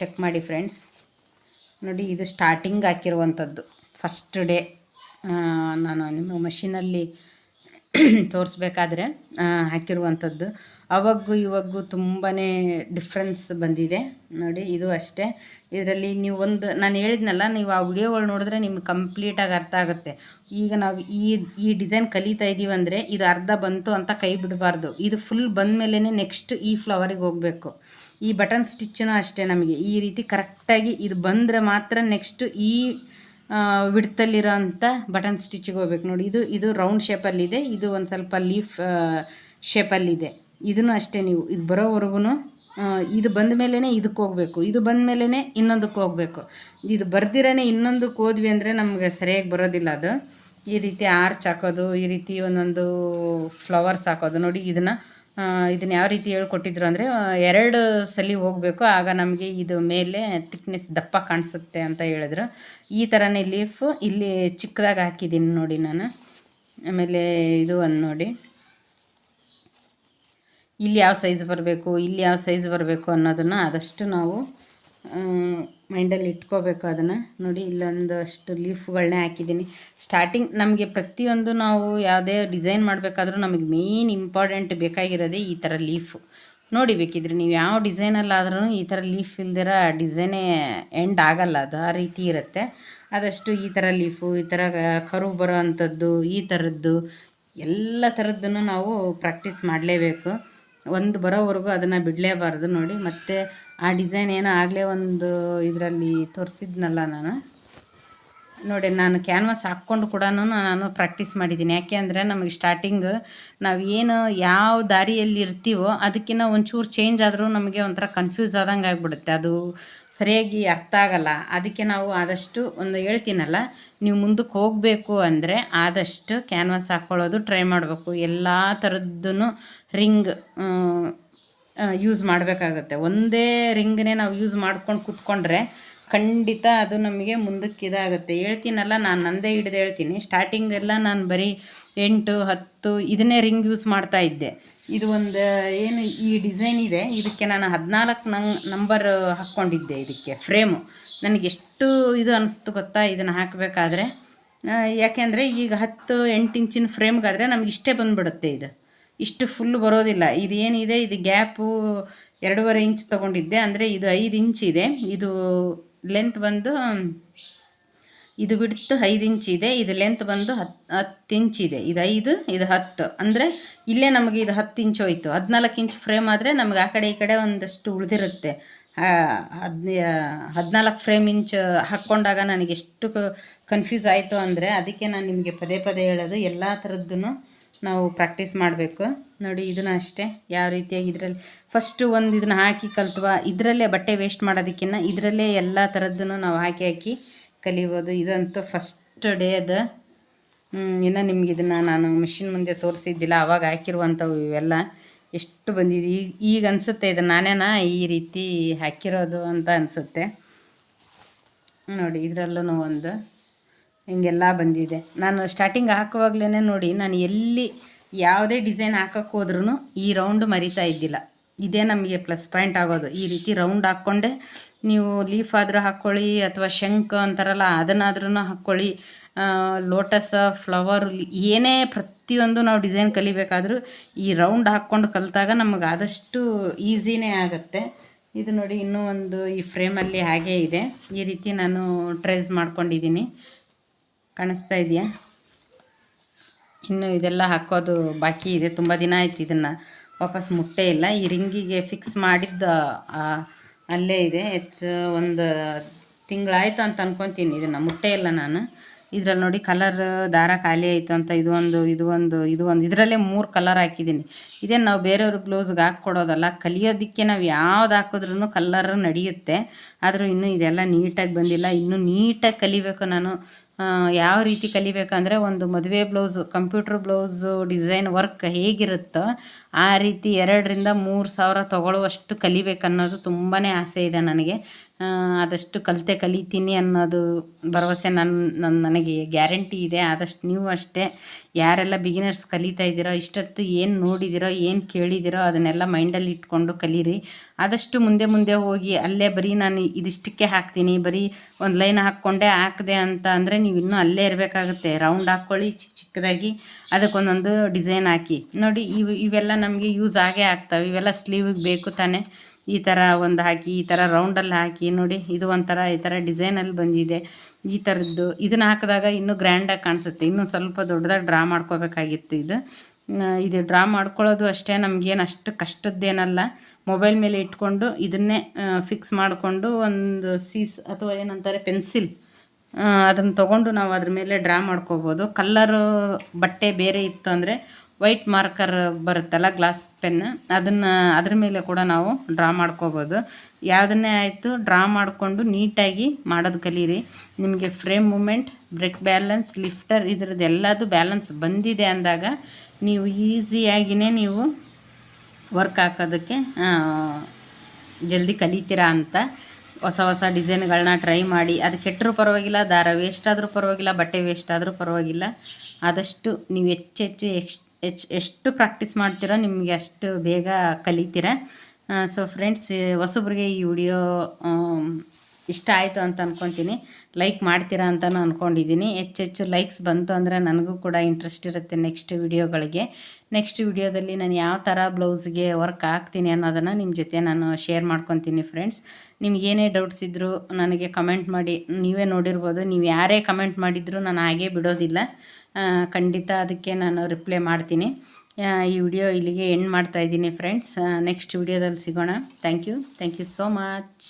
ಚೆಕ್ ಮಾಡಿ ಫ್ರೆಂಡ್ಸ್ ನೋಡಿ, ಇದು ಸ್ಟಾರ್ಟಿಂಗ್ ಹಾಕಿರುವಂಥದ್ದು. ಫಸ್ಟ್ ಡೇ ನಾನು ನಿಮ್ಮ ಮಷಿನಲ್ಲಿ ತೋರಿಸ್ಬೇಕಾದ್ರೆ ಹಾಕಿರುವಂಥದ್ದು. ಅವಾಗೂ ಇವಾಗೂ ತುಂಬಾ ಡಿಫ್ರೆನ್ಸ್ ಬಂದಿದೆ. ನೋಡಿ, ಇದು ಅಷ್ಟೇ. ಇದರಲ್ಲಿ ನೀವು ಒಂದು, ನಾನು ಹೇಳಿದ್ನಲ್ಲ, ನೀವು ಆ ವಿಡಿಯೋಗಳು ನೋಡಿದ್ರೆ ನಿಮ್ಗೆ ಕಂಪ್ಲೀಟಾಗಿ ಅರ್ಥ ಆಗುತ್ತೆ. ಈಗ ನಾವು ಈ ಈ ಡಿಸೈನ್ ಕಲಿತಾ ಇದ್ದೀವಿ ಅಂದರೆ ಇದು ಅರ್ಧ ಬಂತು ಅಂತ ಕೈ ಬಿಡಬಾರ್ದು. ಇದು ಫುಲ್ ಬಂದಮೇಲೆ ನೆಕ್ಸ್ಟ್ ಈ ಫ್ಲವರಿಗೆ ಹೋಗಬೇಕು. ಈ ಬಟನ್ ಸ್ಟಿಚ್ಚೂ ಅಷ್ಟೇ ನಮಗೆ. ಈ ರೀತಿ ಕರೆಕ್ಟಾಗಿ ಇದು ಬಂದರೆ ಮಾತ್ರ ನೆಕ್ಸ್ಟ್ ಈ ವಿಡ್ತಲ್ಲಿರೋ ಅಂಥ ಬಟನ್ ಸ್ಟಿಚ್ಚಿಗೆ ಹೋಗ್ಬೇಕು. ನೋಡಿ, ಇದು ಇದು ರೌಂಡ್ ಶೇಪಲ್ಲಿದೆ. ಇದು ಒಂದು ಸ್ವಲ್ಪ ಲೀಫ್ ಶೇಪಲ್ಲಿದೆ. ಇದನ್ನು ಅಷ್ಟೇ ನೀವು, ಇದು ಬರೋವರೆಗೂ ಇದು ಬಂದ ಮೇಲೇ ಇದಕ್ಕೆ ಹೋಗಬೇಕು. ಇದು ಬಂದ ಮೇಲೇ ಇನ್ನೊಂದಕ್ಕೆ ಹೋಗಬೇಕು. ಇದು ಬರ್ದಿರೇ ಇನ್ನೊಂದಕ್ಕೆ ಹೋದ್ವಿ ಅಂದರೆ ನಮಗೆ ಸರಿಯಾಗಿ ಬರೋದಿಲ್ಲ ಅದು. ಈ ರೀತಿ ಆರ್ಚ್ ಹಾಕೋದು, ಈ ರೀತಿ ಒಂದೊಂದು ಫ್ಲವರ್ಸ್ ಹಾಕೋದು. ನೋಡಿ, ಇದನ್ನು ಇದನ್ನ ಯಾವ ರೀತಿ ಹೇಳ್ಕೊಟ್ಟಿದ್ರು ಅಂದರೆ ಎರಡು ಸಲ ಹೋಗಬೇಕು, ಆಗ ನಮಗೆ ಇದು ಮೇಲೆ ತಿಕ್ನೆಸ್ ದಪ್ಪ ಕಾಣಿಸುತ್ತೆ ಅಂತ ಹೇಳಿದ್ರು. ಈ ಥರನೇ ಲೀಫ್ ಇಲ್ಲಿ ಚಿಕ್ಕದಾಗಿ ಹಾಕಿದ್ದೀನಿ ನೋಡಿ ನಾನು. ಆಮೇಲೆ ಇದು ಒಂದು ನೋಡಿ. ಇಲ್ಲಿ ಯಾವ ಸೈಜ್ ಬರಬೇಕು, ಇಲ್ಲಿ ಯಾವ ಸೈಜ್ ಬರಬೇಕು ಅನ್ನೋದನ್ನು ಆದಷ್ಟು ನಾವು ಮೈಂಡಲ್ಲಿ ಇಟ್ಕೋಬೇಕು ಅದನ್ನು. ನೋಡಿ ಇಲ್ಲೊಂದಷ್ಟು ಲೀಫ್ಗಳನ್ನೇ ಹಾಕಿದ್ದೀನಿ. ಸ್ಟಾರ್ಟಿಂಗ್ ನಮಗೆ ಪ್ರತಿಯೊಂದು ನಾವು ಯಾವುದೇ ಡಿಸೈನ್ ಮಾಡಬೇಕಾದ್ರೂ ನಮಗೆ ಮೇಯ್ನ್ ಇಂಪಾರ್ಟೆಂಟ್ ಬೇಕಾಗಿರೋದೇ ಈ ಥರ ಲೀಫು. ನೋಡಿ ಬೇಕಿದ್ರೆ ನೀವು ಯಾವ ಡಿಸೈನಲ್ಲಾದ್ರೂ ಈ ಥರ ಲೀಫ್ ಇಲ್ದಿರ ಡಿಸೈನೇ ಎಂಡ್ ಆಗಲ್ಲ. ಅದು ಆ ರೀತಿ ಇರುತ್ತೆ. ಆದಷ್ಟು ಈ ಥರ ಲೀಫು, ಈ ಥರ ಕರು ಬರೋ ಅಂಥದ್ದು, ಈ ಥರದ್ದು, ಎಲ್ಲ ಥರದ್ದನ್ನು ನಾವು ಪ್ರಾಕ್ಟೀಸ್ ಮಾಡಲೇಬೇಕು. ಒಂದು ಬರೋವರೆಗೂ ಅದನ್ನು ಬಿಡಲೇಬಾರ್ದು. ನೋಡಿ, ಮತ್ತು ಆ ಡಿಸೈನ್ ಏನೋ ಆಗಲೇ ಒಂದು ಇದರಲ್ಲಿ ತೋರಿಸಿದ್ನಲ್ಲ ನಾನು. ನೋಡಿ, ನಾನು ಕ್ಯಾನ್ವಾಸ್ ಹಾಕ್ಕೊಂಡು ಕೂಡ ನಾನು ಪ್ರಾಕ್ಟೀಸ್ ಮಾಡಿದ್ದೀನಿ. ಯಾಕೆ ಅಂದರೆ ನಮಗೆ ಸ್ಟಾರ್ಟಿಂಗ್ ನಾವು ಏನು ಯಾವ ದಾರಿಯಲ್ಲಿ ಇರ್ತೀವೋ ಅದಕ್ಕಿಂತ ಒಂಚೂರು ಚೇಂಜ್ ಆದರೂ ನಮಗೆ ಒಂಥರ ಕನ್ಫ್ಯೂಸ್ ಆದಂಗೆ ಆಗಿಬಿಡುತ್ತೆ. ಅದು ಸರಿಯಾಗಿ ಅರ್ಥ ಆಗಲ್ಲ. ಅದಕ್ಕೆ ನಾವು ಆದಷ್ಟು ಒಂದು ಹೇಳ್ತೀನಲ್ಲ, ನೀವು ಮುಂದಕ್ಕೆ ಹೋಗಬೇಕು ಅಂದರೆ ಆದಷ್ಟು ಕ್ಯಾನ್ವಾಸ್ ಹಾಕ್ಕೊಳ್ಳೋದು ಟ್ರೈ ಮಾಡಬೇಕು. ಎಲ್ಲ ಥರದ್ದು ರಿಂಗ್ ಯೂಸ್ ಮಾಡಬೇಕಾಗತ್ತೆ. ಒಂದೇ ರಿಂಗನ್ನೇ ನಾವು ಯೂಸ್ ಮಾಡ್ಕೊಂಡು ಕೂತ್ಕೊಂಡ್ರೆ ಖಂಡಿತ ಅದು ನಮಗೆ ಮುಂದಕ್ಕೆ ಇದಾಗುತ್ತೆ. ಹೇಳ್ತೀನಲ್ಲ, ನಾನು ನಂದೇ ಹಿಡಿದು ಹೇಳ್ತೀನಿ. ಸ್ಟಾರ್ಟಿಂಗ್ ಎಲ್ಲ ನಾನು ಬರೀ ಎಂಟು, ಹತ್ತು ಇದನ್ನೇ ರಿಂಗ್ ಯೂಸ್ ಮಾಡ್ತಾ ಇದ್ದೆ. ಇದು ಒಂದು, ಏನು ಈ ಡಿಸೈನ್ ಇದೆ. ಇದಕ್ಕೆ ನಾನು ಹದಿನಾಲ್ಕು ನಂಗ್ ನಂಬರ್ ಹಾಕ್ಕೊಂಡಿದ್ದೆ ಇದಕ್ಕೆ ಫ್ರೇಮು ನನಗೆ ಎಷ್ಟು ಇದು ಅನಿಸ್ತು ಗೊತ್ತಾ? ಇದನ್ನು ಹಾಕಬೇಕಾದ್ರೆ ಯಾಕೆಂದರೆ ಈಗ ಹತ್ತು, ಎಂಟು ಇಂಚಿನ ಫ್ರೇಮ್ಗಾದರೆ ನಮ್ಗೆ ಇಷ್ಟೇ ಬಂದುಬಿಡುತ್ತೆ ಇದು. ಇಷ್ಟು ಫುಲ್ ಬರೋದಿಲ್ಲ. ಇದು ಏನಿದೆ ಇದು ಗ್ಯಾಪು ಎರಡೂವರೆ ಇಂಚ್ ತೊಗೊಂಡಿದ್ದೆ. ಅಂದರೆ ಇದು ಐದು ಇಂಚ್ ಇದೆ. ಇದು ಲೆಂತ್ ಬಂದು, ಇದು ಬಿಡ್ತು ಐದು ಇಂಚ್ ಇದೆ. ಇದು ಲೆಂತ್ ಬಂದು ಹತ್ತು ಹತ್ತು ಇಂಚ್ ಇದೆ. ಇದು ಐದು, ಇದು ಹತ್ತು. ಅಂದರೆ ಇಲ್ಲೇ ನಮಗೆ ಇದು ಹತ್ತು ಇಂಚ್ ಹೋಯಿತು. ಹದಿನಾಲ್ಕು ಇಂಚ್ ಫ್ರೇಮ್ ಆದರೆ ನಮಗೆ ಆ ಕಡೆ ಈ ಕಡೆ ಒಂದಷ್ಟು ಉಳಿದಿರುತ್ತೆ. ಹದ್ ಹದಿನಾಲ್ಕು ಫ್ರೇಮ್ ಇಂಚ್ ಹಾಕ್ಕೊಂಡಾಗ ನನಗೆ ಎಷ್ಟು ಕನ್ಫ್ಯೂಸ್ ಆಯಿತು ಅಂದರೆ ಅದಕ್ಕೆ ನಾನು ನಿಮಗೆ ಪದೇ ಪದೇ ಹೇಳೋದು, ಎಲ್ಲ ಥರದ್ದೂ ನಾವು ಪ್ರಾಕ್ಟೀಸ್ ಮಾಡಬೇಕು. ನೋಡಿ, ಇದನ್ನು ಅಷ್ಟೇ. ಯಾವ ರೀತಿಯಾಗಿ ಇದರಲ್ಲಿ ಫಸ್ಟು ಒಂದು ಇದನ್ನ ಹಾಕಿ ಕಲ್ತ್ವ, ಇದರಲ್ಲೇ ಬಟ್ಟೆ ವೇಸ್ಟ್ ಮಾಡೋದಕ್ಕಿಂತ ಇದರಲ್ಲೇ ಎಲ್ಲ ಥರದ್ದನ್ನು ನಾವು ಹಾಕಿ ಹಾಕಿ ಕಲಿಬೋದು. ಇದಂತೂ ಫಸ್ಟ್ ಡೇ ಅದು. ಇನ್ನು ನಿಮ್ಗೆ ಇದನ್ನು ನಾನು ಮಿಷಿನ್ ಮುಂದೆ ತೋರಿಸಿದ್ದಿಲ್ಲ ಆವಾಗ ಹಾಕಿರುವಂಥವು ಇವೆಲ್ಲ. ಎಷ್ಟು ಬಂದಿದೆ. ಈಗ ಈಗ ಅನಿಸುತ್ತೆ ಇದು ನಾನೇನಾ ಈ ರೀತಿ ಹಾಕಿರೋದು ಅಂತ ಅನಿಸುತ್ತೆ. ನೋಡಿ ಇದರಲ್ಲೂ ಒಂದು. ಹಿಂಗೆಲ್ಲ ಬಂದಿದೆ. ನಾನು ಸ್ಟಾರ್ಟಿಂಗ್ ಹಾಕುವಾಗ್ಲೇ ನೋಡಿ, ನಾನು ಎಲ್ಲಿ ಯಾವುದೇ ಡಿಸೈನ್ ಹಾಕೋಕ್ಕೋದ್ರೂ ಈ ರೌಂಡ್ ಮರಿತಾ ಇದ್ದಿಲ್ಲ. ಇದೇ ನಮಗೆ ಪ್ಲಸ್ ಪಾಯಿಂಟ್ ಆಗೋದು. ಈ ರೀತಿ ರೌಂಡ್ ಹಾಕ್ಕೊಂಡೆ, ನೀವು ಲೀಫ್ ಆದರೂ ಹಾಕ್ಕೊಳ್ಳಿ ಅಥವಾ ಶಂಖ ಅಂತಾರಲ್ಲ ಅದನ್ನಾದ್ರೂ ಹಾಕ್ಕೊಳ್ಳಿ. ಲೋಟಸ್ ಫ್ಲವರ್ ಏನೇ ಪ್ರತಿಯೊಂದು ನಾವು ಡಿಸೈನ್ ಕಲಿಬೇಕಾದ್ರೂ ಈ ರೌಂಡ್ ಹಾಕ್ಕೊಂಡು ಕಲಿತಾಗ ನಮಗೆ ಆದಷ್ಟು ಈಸಿನೇ ಆಗುತ್ತೆ. ಇದು ನೋಡಿ ಇನ್ನೂ ಒಂದು ಈ ಫ್ರೇಮಲ್ಲಿ ಹಾಗೇ ಇದೆ. ಈ ರೀತಿ ನಾನು ಟ್ರೇಸ್ ಮಾಡ್ಕೊಂಡಿದ್ದೀನಿ. ಕಾಣಿಸ್ತಾ ಇದೆಯಾ? ಇನ್ನು ಇದೆಲ್ಲ ಹಾಕೋದು ಬಾಕಿ ಇದೆ. ತುಂಬ ದಿನ ಆಯ್ತು ಇದನ್ನು ವಾಪಸ್ ಮುಟ್ಟೆ ಇಲ್ಲ. ಈ ರಿಂಗಿಗೆ ಫಿಕ್ಸ್ ಮಾಡಿದ್ದ ಅಲ್ಲೇ ಇದೆ. ಹೆಚ್ಚು ಒಂದು ತಿಂಗಳಾಯಿತು ಅಂತ ಅನ್ಕೊತೀನಿ. ಇದನ್ನು ಮುಟ್ಟೆ ಇಲ್ಲ ನಾನು. ಇದ್ರಲ್ಲಿ ನೋಡಿ ಕಲರ್ ದಾರ ಖಾಲಿ ಆಯಿತು ಅಂತ ಇದು ಒಂದು ಇದು ಒಂದು ಇದು ಒಂದು. ಇದರಲ್ಲೇ ಮೂರು ಕಲರ್ ಹಾಕಿದ್ದೀನಿ. ಇದೇನು ನಾವು ಬೇರೆಯವ್ರ ಬ್ಲೌಸ್ಗೆ ಹಾಕ್ಕೊಡೋದಲ್ಲ. ಕಲಿಯೋದಕ್ಕೆ ನಾವು ಯಾವ್ದು ಹಾಕಿದ್ರೂ ಕಲರ್ ನಡೆಯುತ್ತೆ. ಆದರೂ ಇನ್ನೂ ಇದೆಲ್ಲ ನೀಟಾಗಿ ಬಂದಿಲ್ಲ. ಇನ್ನೂ ನೀಟಾಗಿ ಕಲಿಬೇಕು ನಾನು. ಯಾವ ರೀತಿ ಕಲಿಬೇಕಂದ್ರೆ ಒಂದು ಮದುವೆ blouse, computer blouse design work ಹೇಗಿರುತ್ತೋ ಆ ರೀತಿ ಎರಡರಿಂದ ಮೂರು ಸಾವಿರ ತೊಗೊಳ್ಳುವಷ್ಟು ಕಲಿಬೇಕನ್ನೋದು ತುಂಬಾ ಆಸೆ ಇದೆ ನನಗೆ. ಆದಷ್ಟು ಕಲಿತೆ ಕಲಿತೀನಿ ಅನ್ನೋದು ಭರವಸೆ ನನ್ನ ನನಗೆ ಗ್ಯಾರಂಟಿ ಇದೆ. ಆದಷ್ಟು ನೀವು ಅಷ್ಟೇ ಯಾರೆಲ್ಲ ಬಿಗಿನರ್ಸ್ ಕಲಿತಾ ಇದ್ದೀರೋ, ಇಷ್ಟೊತ್ತು ಏನು ನೋಡಿದಿರೋ, ಏನು ಕೇಳಿದಿರೋ ಅದನ್ನೆಲ್ಲ ಮೈಂಡಲ್ಲಿ ಇಟ್ಕೊಂಡು ಕಲೀರಿ. ಆದಷ್ಟು ಮುಂದೆ ಮುಂದೆ ಹೋಗಿ ಅಲ್ಲೇ ಬರೀ ನಾನು ಇದಿಷ್ಟಕ್ಕೆ ಹಾಕ್ತೀನಿ, ಬರೀ ಒಂದು ಲೈನ್ ಹಾಕ್ಕೊಂಡೆ ಹಾಕಿದೆ ಅಂತ ಅಂದರೆ ನೀವು ಇನ್ನೂ ಅಲ್ಲೇ ಇರಬೇಕಾಗುತ್ತೆ. ರೌಂಡ್ ಹಾಕ್ಕೊಳ್ಳಿ ಚಿಕ್ಕ ಚಿಕ್ಕದಾಗಿ ಅದಕ್ಕೊಂದೊಂದು ಡಿಸೈನ್ ಹಾಕಿ. ನೋಡಿ ಇವು, ಇವೆಲ್ಲ ನಮಗೆ ಯೂಸ್ ಆಗೇ ಆಗ್ತವೆ. ಇವೆಲ್ಲ ಸ್ಲೀವಿಗೆ ಬೇಕು ತಾನೇ. ಈ ಥರ ಒಂದು ಹಾಕಿ, ಈ ಥರ ರೌಂಡಲ್ಲಿ ಹಾಕಿ, ನೋಡಿ ಇದು ಒಂಥರ ಈ ಥರ ಡಿಸೈನಲ್ಲಿ ಬಂದಿದೆ. ಈ ಥರದ್ದು ಇದನ್ನು ಹಾಕಿದಾಗ ಇನ್ನೂ ಗ್ರ್ಯಾಂಡಾಗಿ ಕಾಣಿಸುತ್ತೆ. ಇನ್ನೂ ಸ್ವಲ್ಪ ದೊಡ್ಡದಾಗಿ ಡ್ರಾ ಮಾಡ್ಕೋಬೇಕಾಗಿತ್ತು ಇದು. ಇದು ಡ್ರಾ ಮಾಡ್ಕೊಳ್ಳೋದು ಅಷ್ಟೇ ನಮಗೇನು ಅಷ್ಟು ಕಷ್ಟದ್ದೇನಲ್ಲ. ಮೊಬೈಲ್ ಮೇಲೆ ಇಟ್ಕೊಂಡು ಇದನ್ನೇ ಫಿಕ್ಸ್ ಮಾಡಿಕೊಂಡು ಒಂದು ಸೀಸ್ ಅಥವಾ ಏನಂತಾರೆ ಪೆನ್ಸಿಲ್ ಅದನ್ನು ತೊಗೊಂಡು ನಾವು ಅದ್ರ ಮೇಲೆ ಡ್ರಾ ಮಾಡ್ಕೋಬೋದು. ಕಲ್ಲರು ಬಟ್ಟೆ ಬೇರೆ ಇತ್ತು ಅಂದರೆ ವೈಟ್ ಮಾರ್ಕರ್ ಬರುತ್ತಲ್ಲ, ಗ್ಲಾಸ್ ಪೆನ್. ಅದನ್ನು, ಅದ್ರ ಮೇಲೆ ಕೂಡ ನಾವು ಡ್ರಾ ಮಾಡ್ಕೋಬೋದು. ಯಾವುದನ್ನೇ ಆಯಿತು, ಡ್ರಾ ಮಾಡಿಕೊಂಡು ನೀಟಾಗಿ ಮಾಡೋದು ಕಲೀರಿ. ನಿಮಗೆ frame moment, brake balance, lifter, ಇದ್ರದ್ದು ಎಲ್ಲದು ಬ್ಯಾಲೆನ್ಸ್ ಬಂದಿದೆ ಅಂದಾಗ ನೀವು ಈಸಿಯಾಗಿಯೇ ನೀವು ವರ್ಕ್ ಹಾಕೋದಕ್ಕೆ ಜಲ್ದಿ ಕಲಿತೀರಾ ಅಂತ ಹೊಸ ಹೊಸ ಡಿಸೈನ್ಗಳನ್ನ ಟ್ರೈ ಮಾಡಿ. ಅದು ಕೆಟ್ಟರೂ ಪರವಾಗಿಲ್ಲ ದಾರ ವೇಸ್ಟ್ ಆದರೂ ಪರವಾಗಿಲ್ಲ, ಬಟ್ಟೆ ವೇಸ್ಟ್ ಆದರೂ ಪರವಾಗಿಲ್ಲ. ಆದಷ್ಟು ನೀವು ಹೆಚ್ಚೆಚ್ಚು ಎಕ್ಸ್ ಹೆಚ್ಚು ಎಷ್ಟು ಪ್ರಾಕ್ಟೀಸ್ ಮಾಡ್ತೀರೋ ನಿಮಗೆ ಅಷ್ಟು ಬೇಗ ಕಲಿತೀರ. ಸೊ ಫ್ರೆಂಡ್ಸ್ ಹೊಸಬ್ರಿಗೆ ಈ ವಿಡಿಯೋ ಇಷ್ಟ ಆಯಿತು ಅಂತ ಅಂದ್ಕೊತೀನಿ ಲೈಕ್ ಮಾಡ್ತೀರಾ ಅಂತಲೂ ಅಂದ್ಕೊಂಡಿದ್ದೀನಿ ಹೆಚ್ಚೆಚ್ಚು ಲೈಕ್ಸ್ ಬಂತು ಅಂದರೆ ನನಗೂ ಕೂಡ ಇಂಟ್ರೆಸ್ಟ್ ಇರುತ್ತೆ ನೆಕ್ಸ್ಟ್ ವಿಡಿಯೋಗಳಿಗೆ ನೆಕ್ಸ್ಟ್ ವಿಡಿಯೋದಲ್ಲಿ ನಾನು ಯಾವ ಥರ ಬ್ಲೌಸ್ಗೆ ವರ್ಕ್ ಹಾಕ್ತೀನಿ ಅನ್ನೋದನ್ನು ನಿಮ್ಮ ಜೊತೆ ನಾನು ಶೇರ್ ಮಾಡ್ಕೊತೀನಿ ಫ್ರೆಂಡ್ಸ್ ನಿಮ್ಗೆ ಏನೇ ಡೌಟ್ಸ್ ಇದ್ದರೂ ನನಗೆ ಕಮೆಂಟ್ ಮಾಡಿ. ನೀವೇ ನೋಡಿರ್ಬೋದು. ನೀವು ಯಾರೇ ಕಮೆಂಟ್ ಮಾಡಿದರೂ ನಾನು ಹಾಗೇ ಬಿಡೋದಿಲ್ಲ. ಖಂಡಿತ ಅದಕ್ಕೆ ನಾನು ರಿಪ್ಲೈ ಮಾಡ್ತೀನಿ. ಈ ವಿಡಿಯೋ ಇಲ್ಲಿಗೆ ಎಂಡ್ ಮಾಡ್ತಾ ಇದ್ದೀನಿ ಫ್ರೆಂಡ್ಸ್ ನೆಕ್ಸ್ಟ್ ವಿಡಿಯೋದಲ್ಲಿ ಸಿಗೋಣ. Thank you thank you so much